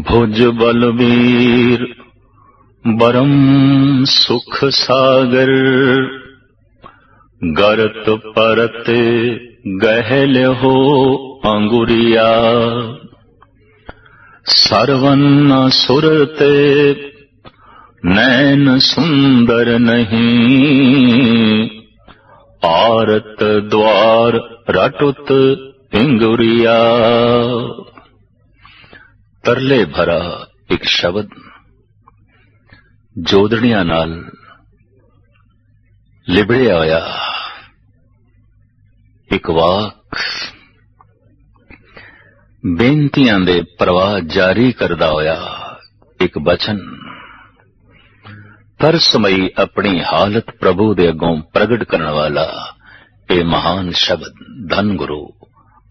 ਭੁਜ ਬਲਬੀਰ, ਬਰਮ ਸੁਖ ਸਾਗਰ। ਗਰਤ ਪਰਤ ਗਹਿਲ ਹੋ ਅੰਗੁਰੀਆ। ਸਰਵਨ ਸੁਰਤੇ ਨੈਣ ਸੁੰਦਰ ਨਹੀਂ। ਆਰਤ ਦਵਾਰ ਰਟੁਤ ਪਿੰਗੁਰੀਆ। ਤਰਲੇ ਭਰਾ ਇੱਕ ਸ਼ਬਦ। ਜੋਦੜੀਆਂ ਨਾਲ ਲਿਬੜਿਆ ਹੋਇਆ ਇੱਕ ਵਾਕ ਬੇਨਤੀਆਂ ਦੇ ਪ੍ਰਵਾਹ ਜਾਰੀ ਕਰਦਾ ਹੋਇਆ ਇੱਕ ਬਚਨ। ਤਰਸਮਈ ਆਪਣੀ ਹਾਲਤ ਪ੍ਰਭੂ ਦੇ ਅੱਗੋਂ ਪ੍ਰਗਟ ਕਰਨ ਵਾਲਾ ਇਹ ਮਹਾਨ ਸ਼ਬਦ ਧੰਨ ਗੁਰੂ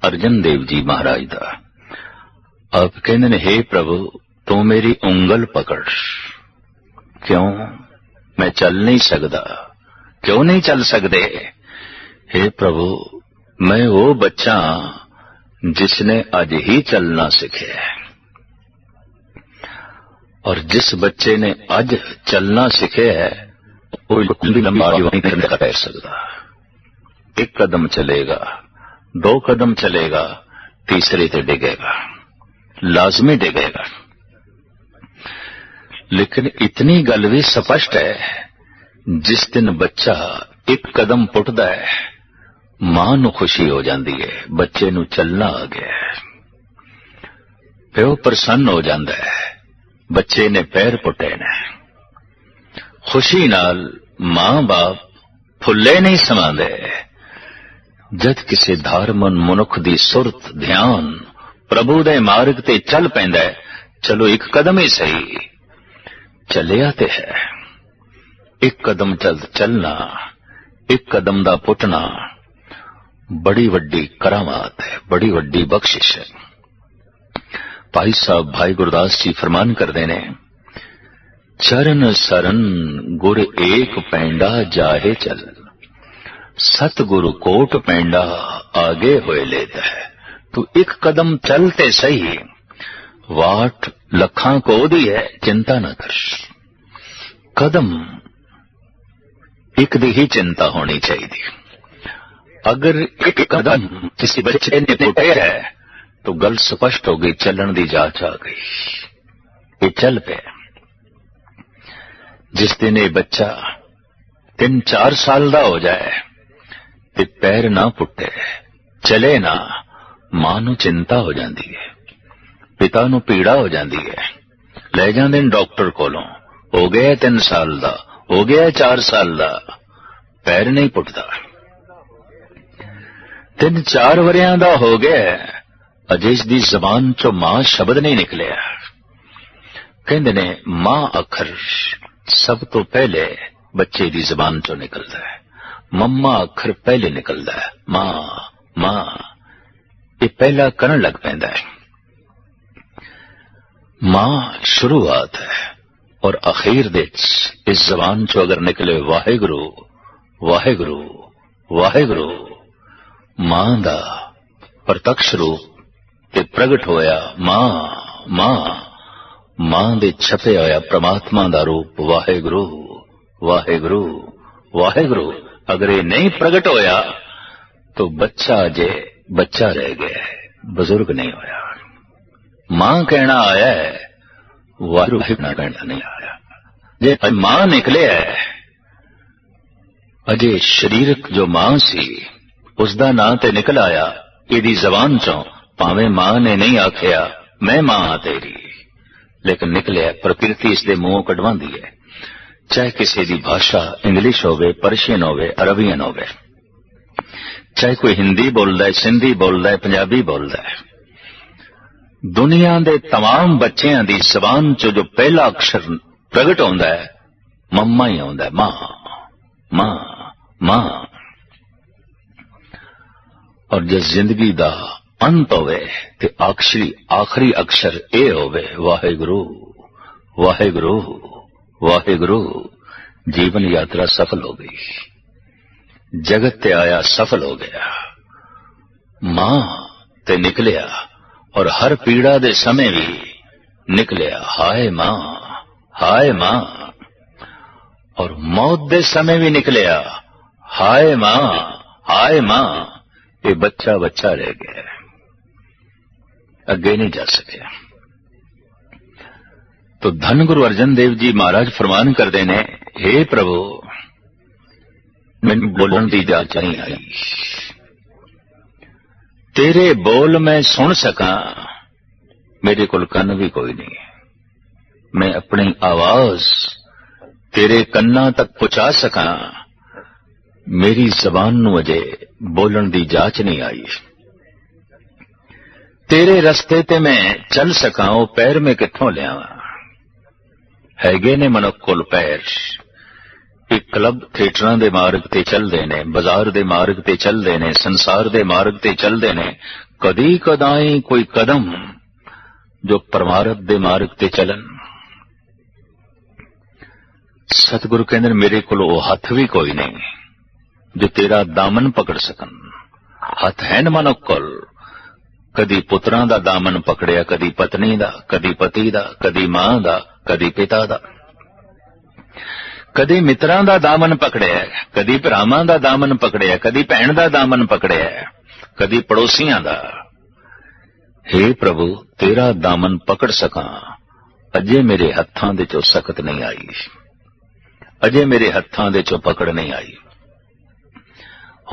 ਅਰਜਨ ਦੇਵ ਜੀ ਮਹਾਰਾਜ ਦਾ। ਆਪ ਕਹਿੰਦੇ ਨੇ हे ਪ੍ਰਭੂ ਤੂੰ ਮੇਰੀ ਉਂਗਲ ਪਕੜ ਕਿਉਂ ਮੈਂ ਚੱਲ ਨਹੀਂ ਸਕਦਾ ਕਿਉਂ ਨਹੀਂ ਚੱਲ ਸਕਦੇ हे ਪ੍ਰਭੂ ਮੈਂ ਉਹ ਬੱਚਾ ਜਿਸ ਨੇ ਅੱਜ ਹੀ ਚੱਲਣਾ ਸਿੱਖਿਆ ਔਰ ਜਿਸ ਬੱਚੇ ਨੇ ਅੱਜ ਚੱਲਣਾ ਸਿੱਖਿਆ ਹੈ ਉਹ ਲੰਬੀ ਲੰਬਾ ਜੀਵਨ ਨਹੀਂ ਕਰ ਪੈ ਸਕਦਾ ਇੱਕ ਕਦਮ ਚਲੇਗਾ ਦੋ ਕਦਮ ਚਲੇਗਾ ਤੀਸਰੇ ਤੇ ਡਿੱਗੇਗਾ ਲਾਜ਼ਮੀ ਡਿੱਗੇਗਾ ਲੇਕਿਨ ਇਤਨੀ ਗੱਲ ਵੀ ਸਪਸ਼ਟ ਹੈ, ਜਿਸ ਦਿਨ ਬੱਚਾ ਇੱਕ ਕਦਮ ਪੁੱਟਦਾ ਹੈ, ਮਾਂ ਨੂੰ ਖੁਸ਼ੀ ਹੋ ਜਾਂਦੀ ਹੈ, ਬੱਚੇ ਨੂੰ ਚੱਲਣਾ ਆ ਗਿਆ ਹੈ। ਪਿਓ ਪ੍ਰਸੰਨ ਹੋ ਜਾਂਦਾ ਹੈ, ਬੱਚੇ ਨੇ ਪੈਰ ਪੁੱਟੇ ਨੇ। ਖੁਸ਼ੀ ਨਾਲ ਮਾਂ-ਬਾਪ ਫੁੱਲੇ ਨਹੀਂ ਸਮਾਉਂਦੇ ਜਦ ਕਿਸੇ ਧਾਰਮਨ ਮਨੁੱਖ ਦੀ ਸੁਰਤ, ਧਿਆਨ ਪ੍ਰਭੂ ਦੇ ਮਾਰਗ ਤੇ ਚੱਲ ਪੈਂਦਾ ਹੈ। ਚਲੋ ਇੱਕ ਕਦਮ ਹੀ ਸਹੀ। ਚੱਲਿਆ ਤੇ ਹੈ। ਇੱਕ ਕਦਮ ਚੱਲ ਚੱਲਣਾ, ਇੱਕ ਕਦਮ ਦਾ ਪੁੱਟਣਾ। ਬੜੀ ਵੱਡੀ ਕਰਾਮਾਤ ਹੈ, ਬੜੀ ਵੱਡੀ ਬਖਸ਼ਿਸ਼ ਹੈ। ਭਾਈ ਸਾਹਿਬ, ਭਾਈ ਗੁਰਦਾਸ ਜੀ ਫਰਮਾਨ ਕਰਦੇ ਨੇ, ਚਰਨ ਸਰਨ ਗੁਰ ਏਕ ਪੈਂਡਾ ਜਾਹੇ ਚਲ ਸਤ ਗੁਰੂ ਕੋਟ ਪੈਂਡਾ ਆਗੇ ਹੋਏ ਲੇਦਾ ਹੈ। ਤੂੰ ਇੱਕ ਕਦਮ ਚੱਲ ਤੇ ਸਹੀ। ਵਾਟ ਲੱਖਾਂ ਕੋ ਉਹਦੀ ਹੈ, ਚਿੰਤਾ ਨਾ ਕਰ। ਕਦਮ ਇੱਕ ਦੀ ਹੀ ਚਿੰਤਾ ਹੋਣੀ ਚਾਹੀਦੀ। ਅਗਰ ਇੱਕ ਕਦਮ ਕਿਸੇ ਬੱਚੇ ਨੇ ਪੁੱਟਿਆ ਹੈ, ਤਾਂ ਗੱਲ ਸਪਸ਼ਟ ਹੋ ਗਈ, ਚੱਲਣ ਦੀ ਜਾਂਚ ਆ ਗਈ। ਇਹ ਚੱਲ ਪਿਆ। ਜਿਸ ਦਿਨ ਇਹ ਬੱਚਾ 3-4 ਸਾਲ ਦਾ ਹੋ ਜਾਏ, ਤੇ ਪੈਰ ਨਾ ਪੁੱਟੇ, ਚਲੇ ਨਾ ਮਾਂ ਨੂੰ ਚਿੰਤਾ ਹੋ ਜਾਂਦੀ ਹੈ। ਪਿਤਾ ਨੂੰ ਪੀੜਾ ਹੋ ਜਾਂਦੀ ਹੈ। ਲੈ ਜਾਂਦੇ ਨੇ ਡਾਕਟਰ ਕੋਲੋਂ। ਹੋ ਗਿਆ 3 ਸਾਲ ਦਾ। ਹੋ ਗਿਆ 4 ਸਾਲ ਦਾ। ਪੈਰ ਨਹੀਂ ਪੁੱਟਦਾ। ਤਿੰਨ ਚਾਰ ਵਰਿਆਂ ਦਾ ਹੋ ਗਿਆ ਅਜੇ ਇਸ ਦੀ ਜ਼ਬਾਨ ਚੋਂ ਮਾਂ ਸ਼ਬਦ ਨਹੀਂ ਨਿਕਲਿਆ। ਕਹਿੰਦੇ ਨੇ, ਮਾਂ ਅੱਖਰ ਸਭ ਤੋਂ ਪਹਿਲੇ ਬੱਚੇ ਦੀ ਜ਼ਬਾਨ ਚੋਂ ਨਿਕਲਦਾ ਹੈ। ਮੰਮਾ ਅੱਖਰ ਪਹਿਲੇ ਨਿਕਲਦਾ ਹੈ। ਮਾਂ ਮਾਂ। ਇਹ ਪਹਿਲਾ ਕਰਨ ਲੱਗ ਪੈਂਦਾ ਹੈ। ਮਾਂ ਸ਼ੁਰੂਆਤ ਹੈ ਔਰ ਅਖੀਰ ਦੇ ਇਸ ਜ਼ਬਾਨ ਚੋਂ ਅਗਰ ਨਿਕਲੇ ਵਾਹਿਗੁਰੂ ਵਾਹਿਗੁਰੂ ਵਾਹਿਗੁਰੂ, ਮਾਂ ਦਾ ਪ੍ਰਤੱਖ ਰੂਪ ਤੇ ਪ੍ਰਗਟ ਹੋਇਆ ਮਾਂ ਮਾਂ ਮਾਂ ਦੇ ਛਪੇ ਹੋਇਆ ਪ੍ਰਮਾਤਮਾ ਦਾ ਰੂਪ ਵਾਹਿਗੁਰੂ ਵਾਹਿਗੁਰੂ ਵਾਹਿਗੁਰੂ। ਅਗਰ ਇਹ ਨਹੀਂ ਪ੍ਰਗਟ ਹੋਇਆ, ਤਾਂ ਬੱਚਾ ਜੇ ਬੱਚਾ ਰਹਿ ਗਿਆ ਹੈ, ਬਜ਼ੁਰਗ ਨਹੀਂ ਹੋਇਆ। ਮਾਂ ਕਹਿਣਾ ਆਇਆ ਹੈ, ਵਾਹਿਗੁਰੂ ਨਾ ਕਹਿਣਾ ਨਹੀਂ ਆਇਆ। ਜੇ ਮਾਂ ਨਿਕਲਿਆ ਅਜੇ ਸਰੀਰਕ ਜੋ ਮਾਂ ਸੀ ਉਸ ਦਾ ਨਾਂ ਤੇ ਨਿਕਲ ਆਇਆ, ਇਹਦੀ ਜ਼ਬਾਨ ਚੋਂ ਭਾਵੇਂ ਮਾਂ ਨੇ ਨਹੀਂ ਆਖਿਆ, ਮੈਂ ਮਾਂ ਆ ਤੇਰੀ। ਲੇਕਿਨ ਨਿਕਲਿਆ, ਪ੍ਰਕਿਰਤੀ ਇਸ ਦੇ ਮੂੰਹੋਂ ਕਢਵਾਉਂਦੀ ਹੈ। ਚਾਹੇ ਕਿਸੇ ਦੀ ਭਾਸ਼ਾ ਇੰਗਲਿਸ਼ ਹੋਵੇ, ਪਰਸ਼ੀਅਨ ਹੋਵੇ, ਅਰਬੀਅਨ ਹੋਵੇ। ਚਾਹੇ ਕੋਈ ਹਿੰਦੀ ਬੋਲਦਾ ਹੈ ਸਿੰਧੀ ਬੋਲਦਾ ਹੈ ਪੰਜਾਬੀ ਬੋਲਦਾ ਹੈ ਦੁਨੀਆ ਦੇ तमाम ਬੱਚਿਆਂ ਦੀ ਜ਼ਬਾਨ 'ਚ ਜੋ ਪਹਿਲਾ ਅਕਸ਼ਰ ਪ੍ਰਗਟ ਹੁੰਦਾ ਹੈ ਮੰਮਾ ਹੀ ਆਉਂਦਾ ਹੈ ਮਾਂ ਮਾਂ ਮਾਂ ਔਰ ਜਿਸ ਜ਼ਿੰਦਗੀ ਦਾ ਅੰਤ ਹੋਵੇ ਤੇ ਆਖਰੀ ਆਖਰੀ ਅਕਸ਼ਰ ਇਹ ਹੋਵੇ ਵਾਹਿਗੁਰੂ ਵਾਹਿਗੁਰੂ ਵਾਹਿਗੁਰੂ ਜੀਵਨ ਯਾਤਰਾ ਸਫਲ ਹੋ ਗਈ جگت تے آیا سفل ہو گیا۔ ماں تے نکلیا اور ہر پیڑا دے سمے بھی نکلیا۔ ہائے ماں ہائے ماں۔ اور موت دے سمے بھی نکلیا۔ ہائے ماں ہائے ماں۔ یہ بچہ بچہ رہ گیا۔ اگے نہیں جا سکیا۔ تو دھن گرو ارجن دیو جی مہاراج فرمان کرتے دینے، ہے پربھو ਮੈਨੂੰ ਬੋਲਣ ਦੀ ਇਜਾਜ਼ਤ ਨਹੀਂ ਆਈ ਤੇਰੇ ਬੋਲ ਮੈਂ ਸੁਣ ਸਕਾਂ ਮੇਰੇ ਕੋਲ ਕੰਨ ਵੀ ਕੋਈ ਨਹੀਂ ਮੈਂ ਆਪਣੀ ਆਵਾਜ਼ ਤੇਰੇ ਕੰਨਾਂ ਤੱਕ ਪਹੁੰਚਾ ਸਕਾਂ ਮੇਰੀ ਜ਼ਬਾਨ ਨੂੰ ਅਜੇ ਬੋਲਣ ਦੀ ਜਾਂਚ ਨਹੀਂ ਆਈ ਤੇਰੇ ਰਸਤੇ ਤੇ ਮੈਂ ਚੱਲ ਸਕਾਂ ਉਹ ਪੈਰ ਮੈਂ ਕਿੱਥੋਂ ਲਿਆਵਾਂ ਹੈਗੇ ਨੇ ਮਨੁੱਖ ਕੋਲ ਪੈਰ ਇਹ ਕਲੱਬ ਥੀਏਟਰਾਂ ਦੇ ਮਾਰਗ ਤੇ ਚੱਲਦੇ ਨੇ, ਬਾਜ਼ਾਰ ਦੇ ਮਾਰਗ ਤੇ ਚੱਲਦੇ ਨੇ, ਸੰਸਾਰ ਦੇ ਮਾਰਗ ਤੇ ਚੱਲਦੇ ਨੇ ਕਦੀ ਕਦਾਈ ਕੋਈ ਕਦਮ ਜੋ ਪਰਮਾਰਥ ਦੇ ਮਾਰਗ ਤੇ ਚੱਲਣ। ਸਤਿਗੁਰੂ ਕਹਿੰਦੇ ਨੇ, ਮੇਰੇ ਕੋਲ ਉਹ ਹੱਥ ਵੀ ਕੋਈ ਨਹੀਂ ਜੋ ਤੇਰਾ ਦਾਮਨ ਪਕੜ ਸਕਣ। ਹੱਥ ਹੈ ਨਾ ਕੋਲ। ਕਦੀ ਪੁੱਤਰਾਂ ਦਾ ਦਾਮਨ ਪਕੜਿਆ, ਕਦੀ ਪਤਨੀ ਦਾ, ਕਦੀ ਪਤੀ ਦਾ, ਕਦੀ ਮਾਂ ਦਾ, ਕਦੀ ਪਿਤਾ ਦਾ। ਕਦੀ ਮਿੱਤਰਾਂ ਦਾ ਦਾਮਨ ਪਕੜਿਆ ਕਦੀ ਭਰਾਵਾਂ ਦਾ ਦਾਮਨ ਪਕੜਿਆ ਕਦੀ ਭੈਣ ਦਾ ਦਾਮਨ ਪਕੜਿਆ ਕਦੀ ਪੜੋਸੀਆਂ ਦਾ। हे ਪ੍ਰਭੂ, ਤੇਰਾ ਦਾਮਨ ਪਕੜ ਸਕਾਂ, ਅਜੇ ਮੇਰੇ ਹੱਥਾਂ ਦੇ ਚੋਂ ਸਖਤ ਨਹੀਂ ਆਈ। ਅਜੇ ਮੇਰੇ ਹੱਥਾਂ ਦੇ ਚੋਂ ਪਕੜ ਨਹੀਂ ਆਈ।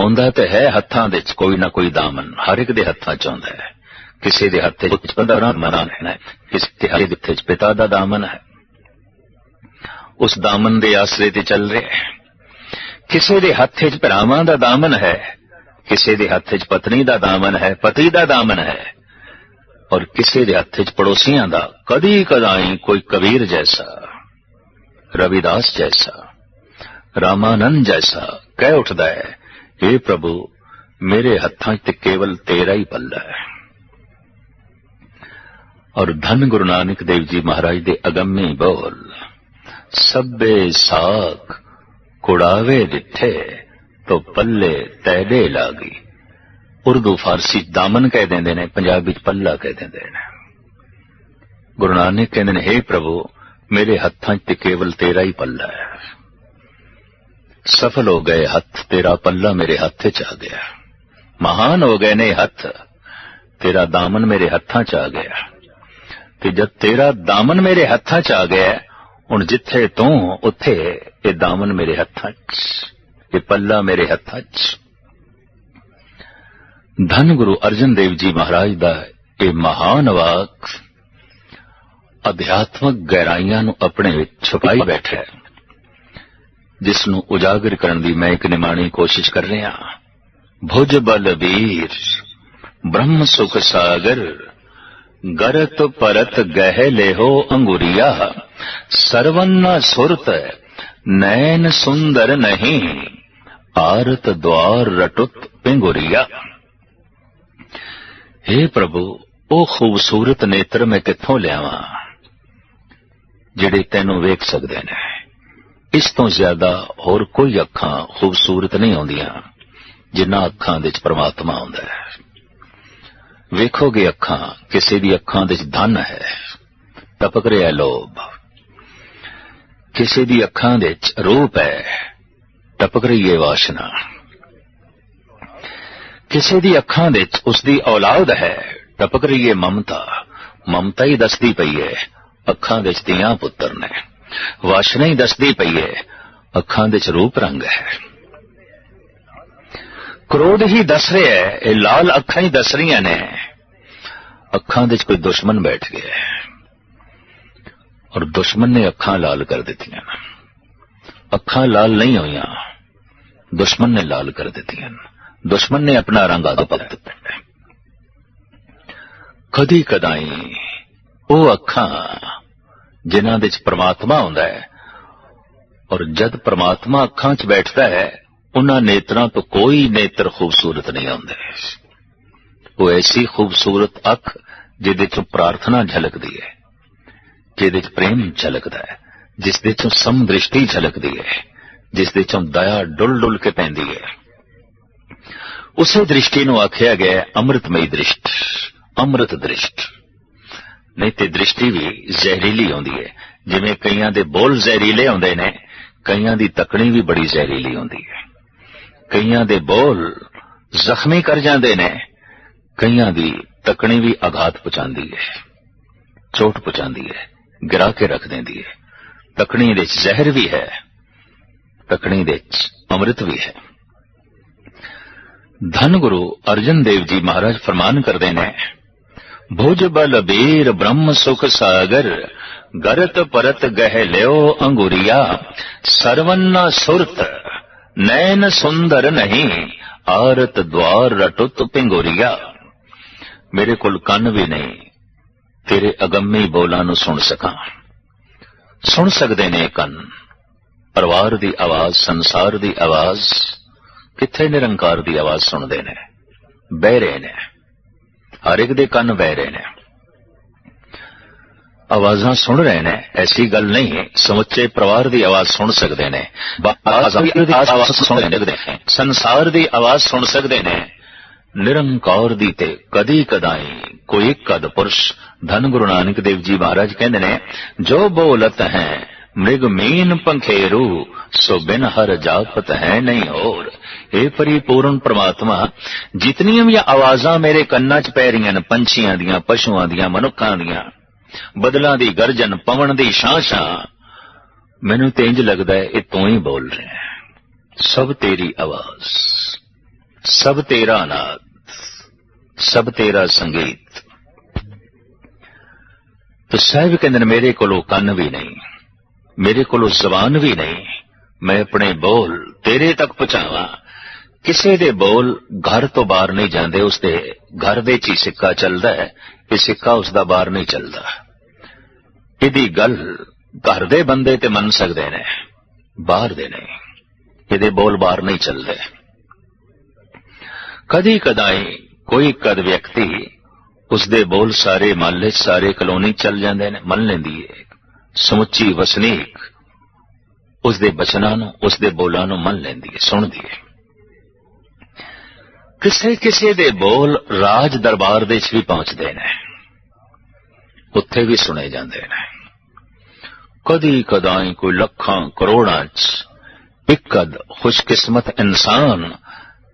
ਹੁੰਦਾ ਤੇ ਹੈ, ਹੱਥਾਂ ਦੇ ਚ ਕੋਈ ਨਾ ਕੋਈ ਦਾਮਨ, ਹਰ ਇੱਕ ਦੇ ਹੱਥਾਂ ਚ ਹੁੰਦਾ ਹੈ। ਕਿਸੇ ਦੇ ਹੱਥੇ ਚ ਪੰਦਰਾਂ ਮਨਾਨ ਹੈ, ਕਿਸੇ ਦੇ ਹੱਥੇ ਚ ਪਿਤਾ ਦਾ ਦਾਮਨ ਹੈ। ਉਸ ਦਾਮਨ ਦੇ ਆਸਰੇ ਤੇ ਚੱਲ ਰਿਹਾ ਹੈ। ਕਿਸੇ ਦੇ ਹੱਥ 'ਚ ਭਰਾਵਾਂ ਦਾ ਦਾਮਨ ਹੈ, ਕਿਸੇ ਦੇ ਹੱਥ 'ਚ ਪਤਨੀ ਦਾ ਦਾਮਨ ਹੈ, ਪਤੀ ਦਾ ਦਾਮਨ ਹੈ, ਔਰ ਕਿਸੇ ਦੇ ਹੱਥ 'ਚ ਪੜੋਸੀਆਂ ਦਾ ਕਦੀ ਕਦਾਈ ਕੋਈ ਕਬੀਰ ਜੈਸਾ, ਰਵਿਦਾਸ ਜੈਸਾ, ਰਾਮਾਨੰਦ ਜੈਸਾ ਕਹਿ ਉੱਠਦਾ ਹੈ हे ਪ੍ਰਭੂ, ਮੇਰੇ ਹੱਥਾਂ 'ਚ ਤੇ ਕੇਵਲ ਤੇਰਾ ਹੀ ਪੱਲਾ ਹੈ। ਔਰ ਧੰਨ ਗੁਰੂ ਨਾਨਕ ਦੇਵ ਜੀ ਮਹਾਰਾਜ ਦੇ ਅਗੰਮੀ ਬੋਲ ਸਭੇ ਸਾਖ ਕੁੜਾਵੇ ਦਿੱਥੇ ਤੋ ਪੱਲੇ ਤੈਦੇ ਲਾਗੀ। ਉਰਦੂ ਫਾਰਸੀ ਦਾਮਨ ਕਹਿ ਦਿੰਦੇ ਨੇ, ਪੰਜਾਬੀ ਚ ਪੱਲਾ ਕਹਿ ਦਿੰਦੇ ਨੇ। ਗੁਰੂ ਨਾਨਕ ਕਹਿੰਦੇ ਨੇ हे ਪ੍ਰਭੂ, ਮੇਰੇ ਹੱਥਾਂ 'ਚ ਤੇ ਕੇਵਲ ਤੇਰਾ ਹੀ ਪੱਲਾ ਹੈ। ਸਫਲ ਹੋ ਗਏ ਹੱਥ, ਤੇਰਾ ਪੱਲਾ ਮੇਰੇ ਹੱਥ 'ਚ ਆ ਗਿਆ। ਮਹਾਨ ਹੋ ਗਏ ਨੇ ਹੱਥ, ਤੇਰਾ ਦਾਮਨ ਮੇਰੇ ਹੱਥਾਂ 'ਚ ਆ ਗਿਆ। ਤੇ ਜਦ ਤੇਰਾ ਦਾਮਨ ਮੇਰੇ ਹੱਥਾਂ 'ਚ ਆ ਗਿਆ ਹੁਣ ਜਿੱਥੇ ਤੋਂ, ਉੱਥੇ ਇਹ ਦਾਮਨ ਮੇਰੇ ਹੱਥਾਂ 'ਚ, ਇਹ ਪੱਲਾ ਮੇਰੇ ਹੱਥਾਂ 'ਚ। ਧੰਨ ਗੁਰੂ ਅਰਜਨ ਦੇਵ ਜੀ ਮਹਾਰਾਜ ਦਾ ਇਹ ਮਹਾਨ ਵਾਕ ਅਧਿਆਤਮਕ ਗਹਿਰਾਈਆਂ ਨੂੰ ਆਪਣੇ ਵਿੱਚ ਛੁਪਾਈ ਬੈਠਾ ਹੈ, ਜਿਸ ਨੂੰ ਉਜਾਗਰ ਕਰਨ ਦੀ ਮੈਂ ਇੱਕ ਨਿਮਾਣੀ ਕੋਸ਼ਿਸ਼ ਕਰ ਰਿਹਾ ਭੁਜ ਬਲ ਵੀਰ, ਬ੍ਰਹਮ ਸੁਖ ਸਾਗਰ, ਗਰਤ ਪਰਤ ਗਹਿ ਲੇਹੋ ਅੰਗੁਰੀਆ। ਸਰਵਨ ਸੁਰਤ ਨੈਣ ਸੁੰਦਰ ਨਹੀਂ, ਆਰਤ ਦਵਾਰ ਰਟੁਤ ਪਿੰਗੁਰੀਆ। हे ਪ੍ਰਭੂ, ਉਹ ਖੂਬਸੂਰਤ ਨੇਤਰ ਮੈਂ ਕਿੱਥੋਂ ਲਿਆਵਾਂ, ਜਿਹੜੇ ਤੈਨੂੰ ਵੇਖ ਸਕਦੇ ਨੇ? ਇਸ ਤੋਂ ਜ਼ਿਆਦਾ ਹੋਰ ਕੋਈ ਅੱਖਾਂ ਖੂਬਸੂਰਤ ਨਹੀਂ ਆਉਂਦੀਆਂ ਜਿੰਨਾ ਅੱਖਾਂ ਦੇ ਵਿੱਚ ਪ੍ਰਮਾਤਮਾ ਆਉਂਦਾ ਹੈ। ਵੇਖੋਗੇ ਅੱਖਾਂ, ਕਿਸੇ ਦੀ ਅੱਖਾਂ ਦੇ ਵਿੱਚ ਧਨ ਹੈ ਟਪਕ ਰਿਹਾ ਲੋਭ। ਕਿਸੇ ਦੀ ਅੱਖਾਂ ਦੇ ਵਿੱਚ ਰੂਪ ਹੈ, ਟਪਕ ਰਹੀ ਹੈ ਵਾਸ਼ਨਾ। ਕਿਸੇ ਦੀ ਅੱਖਾਂ ਦੇ ਵਿੱਚ ਉਸ ਦੀ ਔਲਾਦ ਹੈ, ਟਪਕ ਰਹੀ ਹੈ ਮਮਤਾ। ਮਮਤਾ ਹੀ ਦੱਸਦੀ ਪਈ ਹੈ ਅੱਖਾਂ ਦੇ ਵਿੱਚ ਧੀਆਂ ਪੁੱਤਰ ਨੇ। ਵਾਸ਼ਨਾ ਹੀ ਦੱਸਦੀ ਪਈ ਹੈ ਅੱਖਾਂ ਦੇ ਵਿੱਚ ਰੂਪ ਰੰਗ ਹੈ। ਕ੍ਰੋਧ ਹੀ ਦੱਸ ਰਿਹਾ ਹੈ, ਇਹ ਲਾਲ ਅੱਖਾਂ ਹੀ ਦੱਸ ਰਹੀਆਂ ਨੇ। ਅੱਖਾਂ ਦੇ ਵਿੱਚ ਕੋਈ ਦੁਸ਼ਮਣ ਬੈਠ ਗਿਆ ਹੈ। ਔਰ ਦੁਸ਼ਮਣ ਨੇ ਅੱਖਾਂ ਲਾਲ ਕਰ ਦਿੱਤੀਆਂ ਅੱਖਾਂ ਲਾਲ ਨਹੀਂ ਹੋਈਆਂ, ਦੁਸ਼ਮਣ ਨੇ ਲਾਲ ਕਰ ਦਿੱਤੀਆਂ ਦੁਸ਼ਮਣ ਨੇ ਆਪਣਾ ਰੰਗ ਬਦਲ ਦਿੱਤਾ ਕਦੀ ਕਦਾਈ ਉਹ ਅੱਖਾਂ ਜਿਨ੍ਹਾਂ ਦੇ ਵਿੱਚ ਪ੍ਰਮਾਤਮਾ ਹੁੰਦਾ ਹੈ ਔਰ ਜਦ ਪ੍ਰਮਾਤਮਾ ਅੱਖਾਂ 'ਚ ਬੈਠਦਾ ਹੈ, ਉਹਨਾਂ ਨੇਤਰਾਂ ਤੋਂ ਕੋਈ ਨੇਤਰ ਖੂਬਸੂਰਤ ਨਹੀਂ ਆਉਂਦੇ। ਉਹ ਐਸੀ ਖੂਬਸੂਰਤ ਅੱਖ ਜਿਹਦੇ 'ਚੋਂ ਪ੍ਰਾਰਥਨਾ ਝਲਕਦੀ ਹੈ। ਜਿਹਦੇ 'ਚ ਪ੍ਰੇਮ ਝਲਕਦਾ ਹੈ ਜਿਸ ਦੇ 'ਚੋਂ ਸਮਦ੍ਰਿਸ਼ਟੀ ਝਲਕਦੀ ਹੈ ਜਿਸ ਦੇ 'ਚੋਂ ਦਇਆ ਡੁੱਲ ਡੁੱਲ ਕੇ ਪੈਂਦੀ ਹੈ ਉਸੇ ਦ੍ਰਿਸ਼ਟੀ ਨੂੰ ਆਖਿਆ ਗਿਆ ਅੰਮ੍ਰਿਤਮਈ ਦ੍ਰਿਸ਼ਟ ਅੰਮ੍ਰਿਤ ਦ੍ਰਿਸ਼ਟ ਨਹੀਂ ਤੇ ਦ੍ਰਿਸ਼ਟੀ ਵੀ ਜ਼ਹਿਰੀਲੀ ਆਉਂਦੀ ਹੈ ਜਿਵੇਂ ਕਈਆਂ ਦੇ ਬੋਲ ਜ਼ਹਿਰੀਲੇ ਆਉਂਦੇ ਨੇ ਕਈਆਂ ਦੀ ਤਕਣੀ ਵੀ ਬੜੀ ਜ਼ਹਿਰੀਲੀ ਹੁੰਦੀ ਹੈ ਕਈਆਂ ਦੇ ਬੋਲ ਜ਼ਖਮੀ ਕਰ ਜਾਂਦੇ ਨੇ ਕਈਆਂ ਦੀ ਤਕਣੀ ਵੀ ਆਘਾਤ ਪਹੁੰਚਾਉਂਦੀ ਹੈ ਚੋਟ ਪਹੁੰਚਾਉਂਦੀ ਹੈ ਗਿਰਾ ਕੇ ਰੱਖ ਦਿੰਦੀ ਹੈ। ਤਕਣੀ ਦੇ ਜ਼ਹਿਰ ਵੀ ਹੈ ਤਕਣੀ ਦੇ ਅੰਮ੍ਰਿਤ ਵੀ ਹੈ। ਧੰਨ ਗੁਰੂ ਅਰਜਨ ਦੇਵ ਜੀ ਮਹਾਰਾਜ ਫਰਮਾਨ ਕਰਦੇ ਨੇ, ਭੁਜ ਬਲ ਬੀਰ ਬ੍ਰਹਮ ਸੁਖ ਸਾਗਰ, ਗਰਤ ਪਰਤ ਗਹਿ ਲਿਓ ਅੰਗੁਰੀਆ, ਸਰਵਨ ਸੁਰਤ, ਨੈਣ ਸੁੰਦਰ ਨਹੀਂ, ਆਰਤ ਦਵਾਰ ਰਟੁਤ ਪਿੰਗੋਰੀਆ। ਮੇਰੇ ਕੋਲ ਕੰਨ ਵੀ ਨਹੀਂ ਤੇਰੇ ਅਗੰਮੀ ਬੋਲਾਂ ਨੂੰ ਸੁਣ ਸਕਾਂ। ਸੁਣ ਸਕਦੇ ਨੇ ਕੰਨ। ਪਰਿਵਾਰ ਦੀ ਆਵਾਜ਼ ਸੰਸਾਰ ਦੀ ਆਵਾਜ਼ ਕਿੱਥੇ ਨਿਰੰਕਾਰ ਦੀ ਆਵਾਜ਼ ਸੁਣਦੇ ਨੇ। ਬਹਿਰੇ ਨੇ। ਹਰ ਇੱਕ ਦੇ ਕੰਨ ਬਹਿਰੇ ਨੇ। ਆਵਾਜ਼ਾਂ ਸੁਣ ਰਹੇ ਨੇ। ਐਸੀ ਗੱਲ ਨਹੀਂ ਹੈ। ਸਮੁੱਚੇ ਪਰਿਵਾਰ ਦੀ ਆਵਾਜ਼ ਸੁਣ ਸਕਦੇ ਨੇ। ਆਵਾਜ਼ ਸੁਣ ਸਕਦੇ ਨੇ। ਸੰਸਾਰ ਦੀ ਆਵਾਜ਼ ਸੁਣ ਸਕਦੇ ਨੇ। ਨਿਰੰਕਾਰ ਦੀ ਤੇ ਕਦੀ ਕਦਾਈ ਕੋਈ ਕਦ ਪੁਰਸ਼ ਧੰਨ ਗੁਰੂ ਨਾਨਕ ਦੇਵ ਜੀ ਮਹਾਰਾਜ ਕਹਿੰਦੇ ਨੇ, ਜੋ ਬੋਲਤ ਹੈ, ਮ੍ਰਿਗ ਮੀਨ ਪੰਖੇਰੂ, ਸੋ ਬਿਨ ਹਰ ਜਾਪਤ ਹੈ ਨਹੀਂ ਹੋਰ। ਇਹ ਪਰਿਪੂਰਨ ਪ੍ਰਮਾਤਮਾ, ਜਿਤਨੀਆਂ ਵੀ ਆਵਾਜ਼ਾਂ ਮੇਰੇ ਕੰਨਾਂ 'ਚ ਪੈ ਰਹੀਆਂ ਨੇ, ਪੰਛੀਆਂ ਦੀਆਂ, ਪਸ਼ੂਆਂ ਦੀਆਂ, ਮਨੁੱਖਾਂ ਦੀਆਂ, ਬਦਲਾਂ ਦੀ ਗਰਜਨ, ਪਵਨ ਦੀ ਸ਼ਾਂਸ਼ਾਂ ਮੈਨੂੰ ਤੇ ਇੰਜ ਲੱਗਦਾ ਹੈ, ਇਹ ਤੂੰ ਹੀ ਬੋਲ ਰਿਹਾ ਹੈ। ਸਭ ਤੇਰੀ ਆਵਾਜ਼। ਸਭ ਤੇਰਾ ਨਾਦ ਸਭ ਤੇਰਾ ਸੰਗੀਤ। ਤੇ ਸਾਹਿਬ ਕਹਿੰਦੇ ਨੇ, ਮੇਰੇ ਕੋਲੋਂ ਕੰਨ ਵੀ ਨਹੀਂ, ਮੇਰੇ ਕੋਲੋਂ ਜ਼ਬਾਨ ਵੀ ਨਹੀਂ, ਮੈਂ ਆਪਣੇ ਬੋਲ ਤੇਰੇ ਤੱਕ ਪਹੁੰਚਾਵਾਂ। ਕਿਸੇ ਦੇ ਬੋਲ ਘਰ ਤੋਂ ਬਾਹਰ ਨਹੀਂ ਜਾਂਦੇ ਉਸਦੇ ਘਰ ਵਿੱਚ ਹੀ ਸਿੱਕਾ ਚੱਲਦਾ ਹੈ, ਇਹ ਸਿੱਕਾ ਉਸ ਦਾ ਬਾਹਰ ਨਹੀਂ ਚੱਲਦਾ। ਇਹਦੀ ਗੱਲ ਘਰ ਦੇ ਬੰਦੇ ਤੇ ਮੰਨ ਸਕਦੇ ਨੇ, ਬਾਹਰ ਦੇ ਨਹੀਂ, ਇਹਦੇ ਬੋਲ ਬਾਹਰ ਨਹੀਂ ਚੱਲਦੇ। ਕਦੀ ਕਦਾਈ ਕੋਈ ਕਦ ਵਿਅਕਤੀ ਉਸ ਦੇ ਬੋਲ ਸਾਰੇ ਮਹੱਲੇ ਸਾਰੇ ਕਲੋਨੀ ਚੱਲ ਜਾਂਦੇ ਨੇ, ਮੰਨ ਲੈਂਦੀ ਹੈ ਸਮੁੱਚੀ ਵਸਨੀਕ ਉਸ ਦੇ ਬਚਨਾਂ ਨੂੰ ਉਸ ਦੇ ਬੋਲਾਂ ਨੂੰ ਮੰਨ ਲੈਂਦੀ ਹੈ ਸੁਣਦੀ ਹੈ ਕਿਸੇ ਕਿਸੇ ਦੇ ਬੋਲ ਰਾਜ ਦਰਬਾਰ ਦੇ ਵਿੱਚ ਵੀ ਪਹੁੰਚਦੇ ਨੇ। ਉੱਥੇ ਵੀ ਸੁਣੇ ਜਾਂਦੇ ਨੇ। ਕਦੀ ਕਦਾਈ ਕੋਈ ਲੱਖਾਂ ਕਰੋੜਾਂ ਚ ਇੱਕਦ ਖੁਸ਼ਕਿਸਮਤ ਇਨਸਾਨ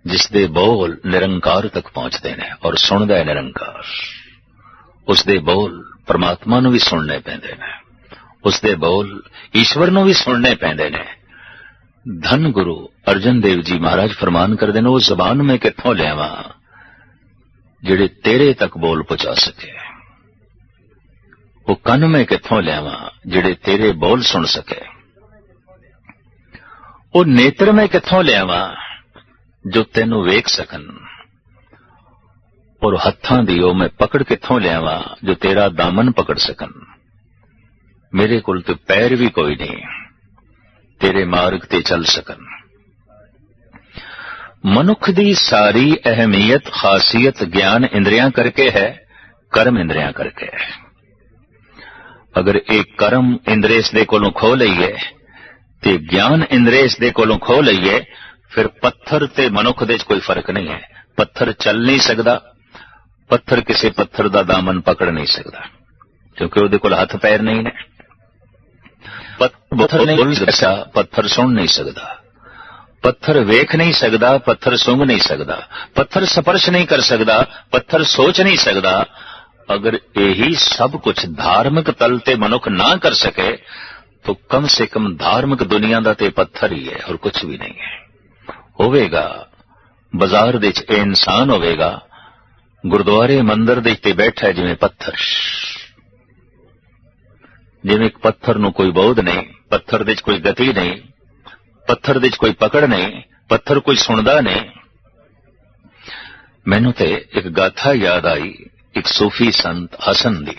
ਜਿਸ ਦੇ ਬੋਲ ਨਿਰੰਕਾਰ ਤੱਕ ਪਹੁੰਚਦੇ ਨੇ ਔਰ ਸੁਣਦਾ ਹੈ ਨਿਰੰਕਾਰ। ਉਸ ਦੇ ਬੋਲ ਪਰਮਾਤਮਾ ਨੂੰ ਵੀ ਸੁਣਨੇ ਪੈਂਦੇ ਨੇ। ਉਸ ਦੇ ਬੋਲ ਈਸ਼ਵਰ ਨੂੰ ਵੀ ਸੁਣਨੇ ਪੈਂਦੇ ਨੇ। ਧੰਨ ਗੁਰੂ ਅਰਜਨ ਦੇਵ ਜੀ ਮਹਾਰਾਜ ਫਰਮਾਨ ਕਰਦੇ ਨੇ, ਉਹ ਜ਼ਬਾਨ ਮੈਂ ਕਿੱਥੋਂ ਲਿਆਵਾਂ ਜਿਹੜੇ ਤੇਰੇ ਤੱਕ ਬੋਲ ਪਹੁੰਚਾ ਸਕੇ? ਉਹ ਕੰਨ ਮੈਂ ਕਿੱਥੋਂ ਲਿਆਵਾਂ ਜਿਹੜੇ ਤੇਰੇ ਬੋਲ ਸੁਣ ਸਕੇ? ਉਹ ਨੇਤਰ ਮੈਂ ਕਿੱਥੋਂ ਲਿਆਵਾਂ? ਜੋ ਤੈਨੂੰ ਵੇਖ ਸਕਣ। ਔਰ ਹੱਥਾਂ ਦੀ ਉਹ ਮੈਂ ਪਕੜ ਕਿੱਥੋਂ ਲਿਆਵਾਂ ਜੋ ਤੇਰਾ ਦਾਮਨ ਪਕੜ ਸਕਣ। ਮੇਰੇ ਕੋਲ ਤੇ ਪੈਰ ਵੀ ਕੋਈ ਨਹੀਂ, ਤੇਰੇ ਮਾਰਗ ਤੇ ਚੱਲ ਸਕਣ। ਮਨੁੱਖ ਦੀ ਸਾਰੀ ਅਹਿਮੀਅਤ, ਖਾਸੀਅਤ ਗਿਆਨ ਇੰਦਰੀਆਂ ਕਰਕੇ ਹੈ, ਕਰਮ ਇੰਦਰੀਆਂ ਕਰਕੇ ਹੈ। ਅਗਰ ਇਹ ਕਰਮ ਇੰਦਰੇਸ ਦੇ ਕੋਲੋਂ ਖੋ ਲਈਏ, ਤੇ ਗਿਆਨ ਇੰਦਰੇਸ ਦੇ ਕੋਲੋਂ ਖੋ ਲਈਏ ਫਿਰ ਪੱਥਰ ਤੇ ਮਨੁੱਖ ਦੇ ਵਿੱਚ ਕੋਈ ਫ਼ਰਕ ਨਹੀਂ ਹੈ। ਪੱਥਰ ਚੱਲ ਨਹੀਂ ਸਕਦਾ। ਪੱਥਰ ਕਿਸੇ ਪੱਥਰ ਦਾ ਦਾਮਨ ਪਕੜ ਨਹੀਂ ਸਕਦਾ ਕਿਉਂਕਿ ਉਹਦੇ ਕੋਲ ਹੱਥ ਪੈਰ ਨਹੀਂ ਨੇ। ਪੱਥਰ ਨਹੀਂ ਬੋਲ ਸਕਦਾ। ਪੱਥਰ ਸੁਣ ਨਹੀਂ ਸਕਦਾ। ਪੱਥਰ ਵੇਖ ਨਹੀਂ ਸਕਦਾ ਪੱਥਰ ਸੁੰਘ ਨਹੀਂ ਸਕਦਾ। ਪੱਥਰ ਸਪਰਸ਼ ਨਹੀਂ ਕਰ ਸਕਦਾ ਪੱਥਰ ਸੋਚ ਨਹੀਂ ਸਕਦਾ। ਅਗਰ ਇਹੀ ਸਭ ਕੁਝ ਧਾਰਮਿਕ ਤਲ ਤੇ ਮਨੁੱਖ ਨਾ ਕਰ ਸਕੇ ਤਾਂ ਕਮ ਸੇ ਕਮ ਧਾਰਮਿਕ ਦੁਨੀਆ ਦਾ ਤੇ ਪੱਥਰ ਹੀ ਹੈ ਹੋਰ ਕੁਝ ਵੀ ਨਹੀਂ ਹੈ। ਹੋਵੇਗਾ। ਬਾਜ਼ਾਰ ਦੇ ਚ ਇਹ ਇਨਸਾਨ ਹੋਵੇਗਾ। ਗੁਰਦੁਆਰੇ ਮੰਦਰ ਦੇ ਤੇ ਬੈਠਾ ਜਿਵੇਂ ਪੱਥਰ। ਜਿਵੇਂ ਇੱਕ ਪੱਥਰ ਨੂੰ ਕੋਈ ਬੋਧ ਨਹੀਂ, ਪੱਥਰ ਦੇ ਚ ਕੋਈ ਗਤੀ ਨਹੀਂ, ਪੱਥਰ ਦੇ ਚ ਕੋਈ ਪਕੜ ਨਹੀਂ, ਪੱਥਰ ਕੋਈ ਸੁਣਦਾ ਨਹੀਂ। ਮੈਨੂੰ ਤੇ ਇੱਕ ਗਾਥਾ ਯਾਦ ਆਈ, ਇੱਕ ਸੂਫੀ ਸੰਤ ਹਸਨ ਦੀ।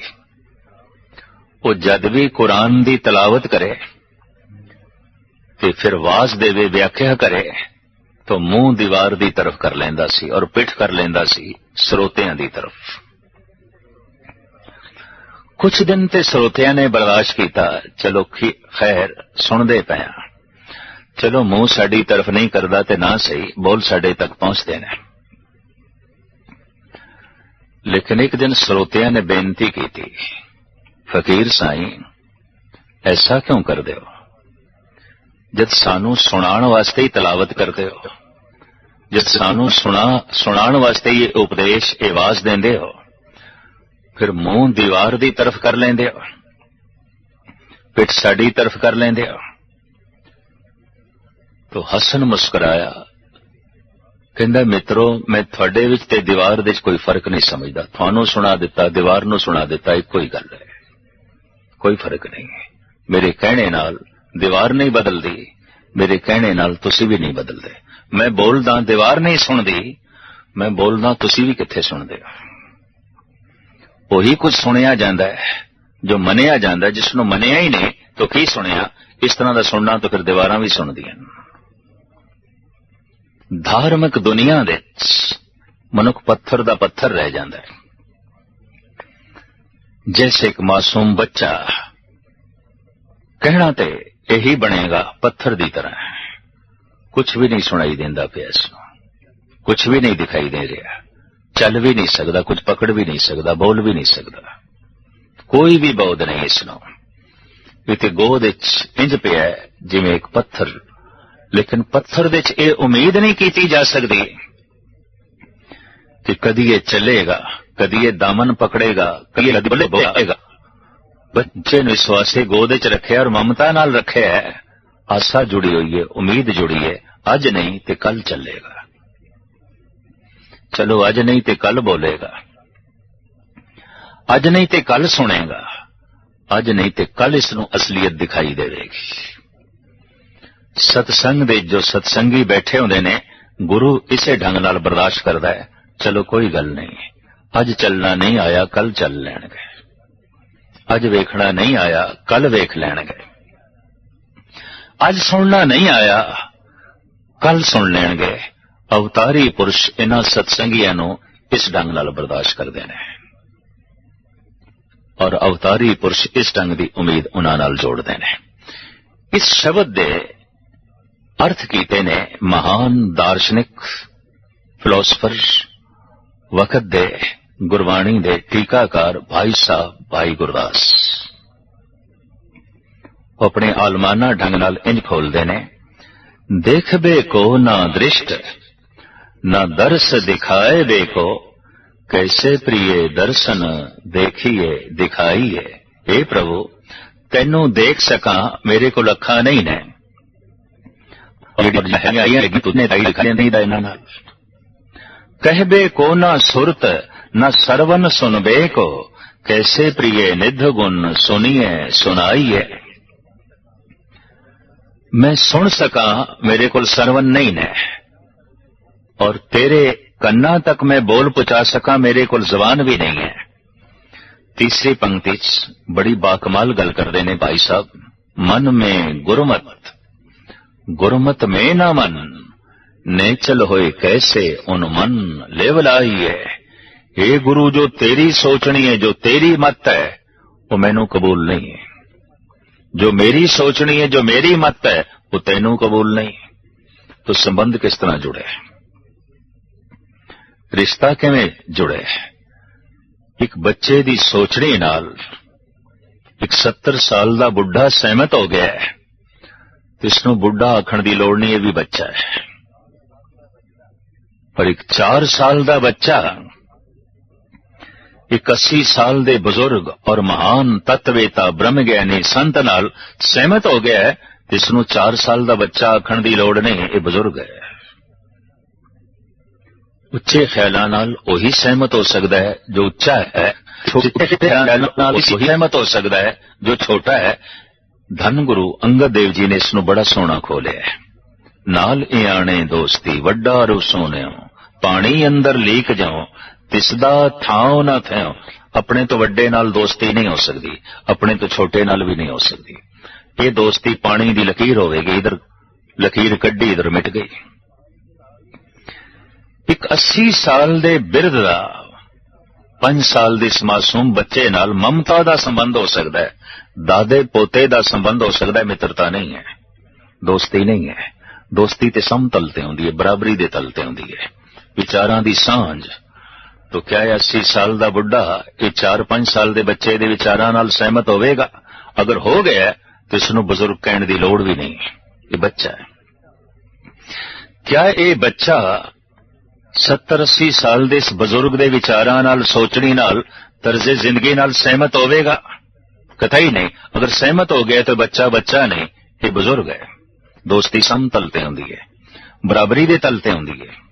ਉਹ ਜਦ ਵੀ ਕੁਰਾਨ ਦੀ ਤਲਾਵਤ ਕਰੇ ਤੇ ਫਿਰ ਵਾਸ ਦੇਵੇ ਵਿਆਖਿਆ ਕਰੇ ਤਾਂ ਮੂੰਹ ਦੀਵਾਰ ਦੀ ਤਰਫ ਕਰ ਲੈਂਦਾ ਸੀ ਔਰ ਪਿੱਠ ਕਰ ਲੈਂਦਾ ਸੀ ਸਰੋਤਿਆਂ ਦੀ ਤਰਫ ਕੁਝ ਦਿਨ ਤੇ ਸਰੋਤਿਆਂ ਨੇ ਬਰਦਾਸ਼ਤ ਕੀਤਾ ਚਲੋ ਖੈਰ ਸੁਣਦੇ ਪਿਆ ਚਲੋ ਮੂੰਹ ਸਾਡੀ ਤਰਫ ਨਹੀਂ ਕਰਦਾ ਤੇ ਨਾ ਸਹੀ ਬੋਲ ਸਾਡੇ ਤੱਕ ਪਹੁੰਚਦੇ ਨੇ ਲੇਕਿਨ ਇੱਕ ਦਿਨ ਸਰੋਤਿਆਂ ਨੇ ਬੇਨਤੀ ਕੀਤੀ ਫਕੀਰ ਸਾਈਂ ਐਸਾ ਕਿਉਂ ਕਰਦੇ ਹੋ ਜਦ ਸਾਨੂੰ ਸੁਣਾਉਣ ਵਾਸਤੇ ਹੀ ਤਲਾਵਤ ਕਰਦੇ ਹੋ। ਜਦ ਸਾਨੂੰ ਸੁਣਾ, ਸੁਣਾਉਣ ਵਾਸਤੇ ਹੀ ਉਪਦੇਸ਼ ਆਵਾਜ਼ ਦਿੰਦੇ ਹੋ। ਫਿਰ ਮੂੰਹ ਦੀਵਾਰ ਦੀ ਤਰਫ ਕਰ ਲੈਂਦੇ ਹੋ। ਪਿੱਠ ਸਾਡੀ ਤਰਫ ਕਰ ਲੈਂਦੇ ਹੋ। ਤੋ ਹਸਨ ਮੁਸਕਰਾਇਆ। ਕਹਿੰਦਾ, ਮਿੱਤਰੋ, ਮੈਂ ਤੁਹਾਡੇ ਵਿੱਚ ਤੇ ਦੀਵਾਰ ਦੇ ਵਿੱਚ ਕੋਈ ਫ਼ਰਕ ਨਹੀਂ ਸਮਝਦਾ। ਤੁਹਾਨੂੰ ਸੁਣਾ ਦਿੱਤਾ, ਦੀਵਾਰ ਨੂੰ ਸੁਣਾ ਦਿੱਤਾ, ਇੱਕੋ ਹੀ ਗੱਲ ਹੈ। ਕੋਈ ਫ਼ਰਕ ਨਹੀਂ। ਹੈ ਮੇਰੇ ਕਹਿਣੇ ਨਾਲ ਦੀਵਾਰ ਨਹੀਂ ਬਦਲਦੀ, ਮੇਰੇ ਕਹਿਣੇ ਨਾਲ ਤੁਸੀਂ ਵੀ ਨਹੀਂ ਬਦਲਦੇ। ਮੈਂ ਬੋਲਦਾ, ਦੀਵਾਰ ਨਹੀਂ ਸੁਣਦੀ, ਮੈਂ ਬੋਲਦਾ, ਤੁਸੀਂ ਵੀ ਕਿੱਥੇ ਸੁਣਦੇ ਹੋ? ਉਹੀ ਕੁਝ ਸੁਣਿਆ ਜਾਂਦਾ ਹੈ, ਜੋ ਮੰਨਿਆ ਜਾਂਦਾ, ਜਿਸ ਨੂੰ ਮੰਨਿਆ ਹੀ ਨਹੀਂ, ਤਾਂ ਕੀ ਸੁਣਿਆ? ਇਸ ਤਰ੍ਹਾਂ ਦਾ ਸੁਣਨਾ ਤਾਂ ਫਿਰ ਦੀਵਾਰਾਂ ਵੀ ਸੁਣਦੀਆਂ ਧਾਰਮਿਕ ਦੁਨੀਆ ਦੇ ਮਨੁੱਖ ਪੱਥਰ ਦਾ ਪੱਥਰ ਰਹਿ ਜਾਂਦਾ ਹੈ। ਜੈਸੇ ਇੱਕ ਮਾਸੂਮ ਬੱਚਾ, ਕਹਿਣਾ ਤੇ ਇਹੀ ਬਣੇਗਾ ਪੱਥਰ ਦੀ ਤਰ੍ਹਾਂ। ਕੁਝ ਵੀ ਨਹੀਂ ਸੁਣਾਈ ਦਿੰਦਾ ਪਿਆ ਇਸ ਨੂੰ। ਕੁਝ ਵੀ ਨਹੀਂ ਦਿਖਾਈ ਦੇ ਰਿਹਾ। ਚੱਲ ਵੀ ਨਹੀਂ ਸਕਦਾ ਕੁਝ ਪਕੜ ਵੀ ਨਹੀਂ ਸਕਦਾ ਬੋਲ ਵੀ ਨਹੀਂ ਸਕਦਾ। ਕੋਈ ਵੀ ਬੌਧ ਨਹੀਂ ਇਸ ਨੂੰ। ਇਹ ਤੇ ਗੋਦ ਵਿੱਚ ਇੰਜ ਪਿਆ ਜਿਵੇਂ ਇੱਕ ਪੱਥਰ। ਲੇਕਿਨ ਪੱਥਰ ਵਿੱਚ ਇਹ ਉਮੀਦ ਨਹੀਂ ਕੀਤੀ ਜਾ ਸਕਦੀ ਕਿ ਕਦੀ ਇਹ ਚੱਲੇਗਾ ਕਦੀ ਇਹ ਦਾਮਨ ਪਕੜੇਗਾ ਕਦੀ ਇਹ ਬੱਲੇ ਬੋਲੇਗਾ ਬੱਚੇ ਨੂੰ ਇਸ ਵਾਸਤੇ ਗੋਦ ਵਿੱਚ ਰੱਖਿਆ ਔਰ ਮਮਤਾ ਨਾਲ ਰੱਖਿਆ ਹੈ। ਆਸਾ ਜੁੜੀ ਹੋਈ ਹੈ, ਉਮੀਦ ਜੁੜੀ ਹੈ, ਅੱਜ ਨਹੀਂ ਤੇ ਕੱਲ ਚੱਲੇਗਾ। ਚਲੋ, ਅੱਜ ਨਹੀਂ ਤੇ ਕੱਲ ਬੋਲੇਗਾ। ਅੱਜ ਨਹੀਂ ਤੇ ਕੱਲ ਸੁਣੇਗਾ। ਅੱਜ ਨਹੀਂ ਤੇ ਕੱਲ ਇਸ ਨੂੰ ਅਸਲੀਅਤ ਦਿਖਾਈ ਦੇਵੇਗੀ। ਸਤਸੰਗ ਦੇ ਜੋ ਸਤਸੰਗੀ ਬੈਠੇ ਹੁੰਦੇ ਨੇ, ਗੁਰੂ ਇਸੇ ਢੰਗ ਨਾਲ ਬਰਦਾਸ਼ਤ ਕਰਦਾ ਹੈ। ਚਲੋ, ਕੋਈ ਗੱਲ ਨਹੀਂ। ਅੱਜ ਚੱਲਣਾ ਨਹੀਂ ਆਇਆ ਕੱਲ ਚੱਲ ਲੈਣਗੇ। ਅੱਜ ਵੇਖਣਾ ਨਹੀਂ ਆਇਆ, ਕੱਲ ਵੇਖ ਲੈਣਗੇ। ਅੱਜ ਸੁਣਨਾ ਨਹੀਂ ਆਇਆ, ਕੱਲ ਸੁਣ ਲੈਣਗੇ। ਅਵਤਾਰੀ ਪੁਰਸ਼ ਇਹਨਾਂ ਸਤਸੰਗੀਆਂ ਨੂੰ ਇਸ ਢੰਗ ਨਾਲ ਬਰਦਾਸ਼ਤ ਕਰਦੇ ਨੇ। ਔਰ ਅਵਤਾਰੀ ਪੁਰਸ਼ ਇਸ ਢੰਗ ਦੀ ਉਮੀਦ ਉਹਨਾਂ ਨਾਲ ਜੋੜਦੇ ਨੇ। ਇਸ ਸ਼ਬਦ ਦੇ ਅਰਥ ਕੀਤੇ ਨੇ ਮਹਾਨ ਦਾਰਸ਼ਨਿਕ ਫਿਲਾਸਫਰ ਵਕਤ ਦੇ ਗੁਰਬਾਣੀ ਦੇ ਟੀਕਾਕਾਰ ਭਾਈ ਸਾਹਿਬ, ਭਾਈ ਗੁਰਦਾਸ। ਆਪਣੇ ਆਲਮਾਨਾ ਢੰਗ ਨਾਲ ਇੰਜ ਖੋਲਦੇ ਨੇ, ਦੇਖਦੇ ਕੋ ਨਾ ਦ੍ਰਿਸ਼ਟ, ਨਾ ਦਰਸ ਦਿਖਾਏ ਦੇਖੋ, ਕੈਸੇ ਪ੍ਰੀਏ ਦਰਸ਼ਨ ਦੇਖੀਏ, ਦਿਖਾਈਏ। ਏ ਪ੍ਰਭੂ, ਤੈਨੂੰ ਦੇਖ ਸਕਾਂ, ਮੇਰੇ ਕੋਲ ਅੱਖਾਂ ਨਹੀਂ ਨੇ। ਜਿਹੜੀ ਹੈਗੀਆਂ ਇਹ ਤੁਨੇ ਤਾਂ ਦਿਖਾਈ ਨਹੀਂ ਦਾ ਇਹਨਾਂ ਨਾਲ। ਕੋ ਨਾ ਸੁਰਤ न सरवन सुनबे को कैसे प्रिय निध गुण सुनिए सुनाइए मैं सुन सका मेरे को सरवन नहीं ने और तेरे कन्ना तक मैं बोल पहुंचा सका मेरे को जबान भी नहीं है तीसरी पंक्ति बड़ी बाकमाल गल कर देने भाई साहब मन में गुरमत गुरमत में ना मन नेचल होए कैसे उन मन लेवलाइए हे गुरु जो तेरी सोचनी है जो तेरी मत है वो मैनू कबूल नहीं है जो मेरी सोचनी है जो मेरी मत है वो तेनू कबूल नहीं तो संबंध किस तरह जुड़े रिश्ता किवें जुड़े ਇੱਕ ਬੱਚੇ ਦੀ ਸੋਚਣੀ ਨਾਲ ਇੱਕ 70 ਸਾਲ ਦਾ ਬੁੱਢਾ ਸਹਿਮਤ ਹੋ ਗਿਆ ਹੈ ਇਸ ਨੂੰ ਬੁੱਢਾ ਆਖਣ ਦੀ ਲੋੜ ਨਹੀਂ ਇਹ ਵੀ ਬੱਚਾ ਹੈ ਪਰ ਇੱਕ 4 ਸਾਲ ਦਾ ਬੱਚਾ ਇੱਕ 80 ਸਾਲ ਦੇ ਬਜ਼ੁਰਗ ਔਰ ਮਹਾਨ ਤਤਵੇਤਾ ਬ੍ਰਹਮ ਸੰਤ ਨਾਲ ਸਹਿਮਤ ਹੋ ਗਿਆ ਹੈ ਇਸ ਨੂੰ 4 ਸਾਲ ਦਾ ਬੱਚਾ ਆਖਣ ਦੀ ਲੋੜ ਨਹੀਂ, ਇਹ ਬਜ਼ੁਰਗ ਹੈ। ਉੱਚੇ ਖਿਆਲਾਂ ਨਾਲ ਉਹੀ ਸਹਿਮਤ ਹੋ ਸਕਦਾ ਹੈ ਜੋ ਉੱਚਾ ਹੈ, ਛੋਟੇ ਖਿਆਲਾਂ ਨਾਲ ਉਹੀ ਸਹਿਮਤ ਹੋ ਸਕਦਾ ਹੈ ਜੋ ਛੋਟਾ ਹੈ। ਧੰਨ ਗੁਰੂ ਅੰਗਦ ਦੇਵ ਜੀ ਨੇ ਇਸ ਨੂੰ ਬੜਾ ਸੋਹਣਾ ਖੋਲਿਆ ਹੈ। ਨਾਲ ਆਣੇ ਦੋਸਤੀ, ਵੱਡਾ ਰੂ ਸੋਨਿਓ ਪਾਣੀ ਅੰਦਰ ਲੀਕ ਜਾਓ ਤਿਸ ਥਾਂ ਨਾ ਥਿਓ ਆਪਣੇ ਤੋਂ ਵੱਡੇ ਨਾਲ ਦੋਸਤੀ ਨਹੀਂ ਹੋ ਸਕਦੀ, ਆਪਣੇ ਤੋਂ ਛੋਟੇ ਨਾਲ ਵੀ ਨਹੀਂ ਹੋ ਸਕਦੀ। ਇਹ ਦੋਸਤੀ ਪਾਣੀ ਦੀ ਲਕੀਰ ਹੋਵੇਗੀ, ਇਧਰ ਲਕੀਰ ਕੱਢੀ, ਇਧਰ ਮਿਟ ਗਈ। ਇੱਕ 80 ਸਾਲ ਦੇ ਬਿਰਧ ਦਾ 5 ਸਾਲ ਦੇ ਇਸ ਮਾਸੂਮ ਬੱਚੇ ਨਾਲ ਮਮਤਾ ਦਾ ਸੰਬੰਧ ਹੋ ਸਕਦਾ ਹੈ। ਦਾਦੇ ਪੋਤੇ ਦਾ ਸੰਬੰਧ ਹੋ ਸਕਦਾ ਹੈ, ਮਿੱਤਰਤਾ ਨਹੀਂ ਹੈ। ਦੋਸਤੀ ਨਹੀਂ ਹੈ। ਦੋਸਤੀ ਤੇ ਸਮਤਲ ਤੇ ਹੁੰਦੀ ਹੈ, ਬਰਾਬਰੀ ਦੇ ਤਲ ਤੇ ਹੁੰਦੀ ਹੈ। ਵਿਚਾਰਾਂ ਦੀ ਸਾਂਝ ਤੋ ਕਿਆ ਇਹ 80 ਸਾਲ ਦਾ ਬੁੱਢਾ, ਇਹ 4-5 ਸਾਲ ਦੇ ਬੱਚੇ ਦੇ ਵਿਚਾਰਾਂ ਨਾਲ ਸਹਿਮਤ ਹੋਵੇਗਾ। ਅਗਰ ਹੋ ਗਿਆ ਤੇ ਇਸ ਨੂੰ ਬਜ਼ੁਰਗ ਕਹਿਣ ਦੀ ਲੋੜ ਵੀ ਨਹੀਂ ਇਹ ਬੱਚਾ ਹੈ। ਕਿਆ ਇਹ ਬੱਚਾ 70-80 ਸਾਲ ਦੇ ਇਸ ਬਜ਼ੁਰਗ ਦੇ ਵਿਚਾਰਾਂ ਨਾਲ, ਸੋਚਣੀ ਨਾਲ, ਤਰਜ਼ੇ ਜ਼ਿੰਦਗੀ ਨਾਲ ਸਹਿਮਤ ਹੋਵੇਗਾ? ਕਥਈ ਨਹੀਂ। ਅਗਰ ਸਹਿਮਤ ਹੋ ਗਿਆ ਤਾਂ ਬੱਚਾ ਬੱਚਾ ਨਹੀਂ, ਇਹ ਬਜ਼ੁਰਗ ਹੈ। ਦੋਸਤੀ ਸਮਤਲ ਤੇ ਹੁੰਦੀ ਹੈ। ਬਰਾਬਰੀ ਦੇ ਤਲ ਤੇ ਹੁੰਦੀ ਹੈ।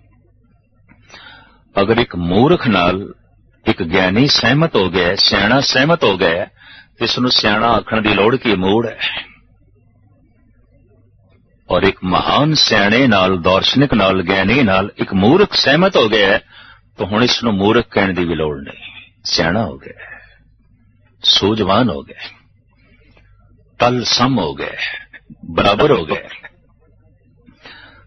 ਅਗਰ ਇੱਕ ਮੂਰਖ ਨਾਲ ਇੱਕ ਗਿਆਨੀ ਸਹਿਮਤ ਹੋ ਗਿਆ, ਸਿਆਣਾ ਸਹਿਮਤ ਹੋ ਗਿਆ ਤੇ ਇਸ ਨੂੰ ਸਿਆਣਾ ਆਖਣ ਦੀ ਲੋੜ ਕੀ ਮੂੜ ਹੈ? ਔਰ ਇੱਕ ਮਹਾਨ ਸਿਆਣੇ ਨਾਲ, ਦਾਰਸ਼ਨਿਕ ਨਾਲ, ਗਿਆਨੀ ਨਾਲ ਇੱਕ ਮੂਰਖ ਸਹਿਮਤ ਹੋ ਗਿਆ, ਤਾਂ ਹੁਣ ਇਸ ਨੂੰ ਮੂਰਖ ਕਹਿਣ ਦੀ ਵੀ ਲੋੜ ਨਹੀਂ। ਸਿਆਣਾ ਹੋ ਗਿਆ, ਸੂਝਵਾਨ ਹੋ ਗਿਆ ਤਲ ਸਮ ਹੋ ਗਿਆ, ਬਰਾਬਰ ਹੋ ਗਿਆ।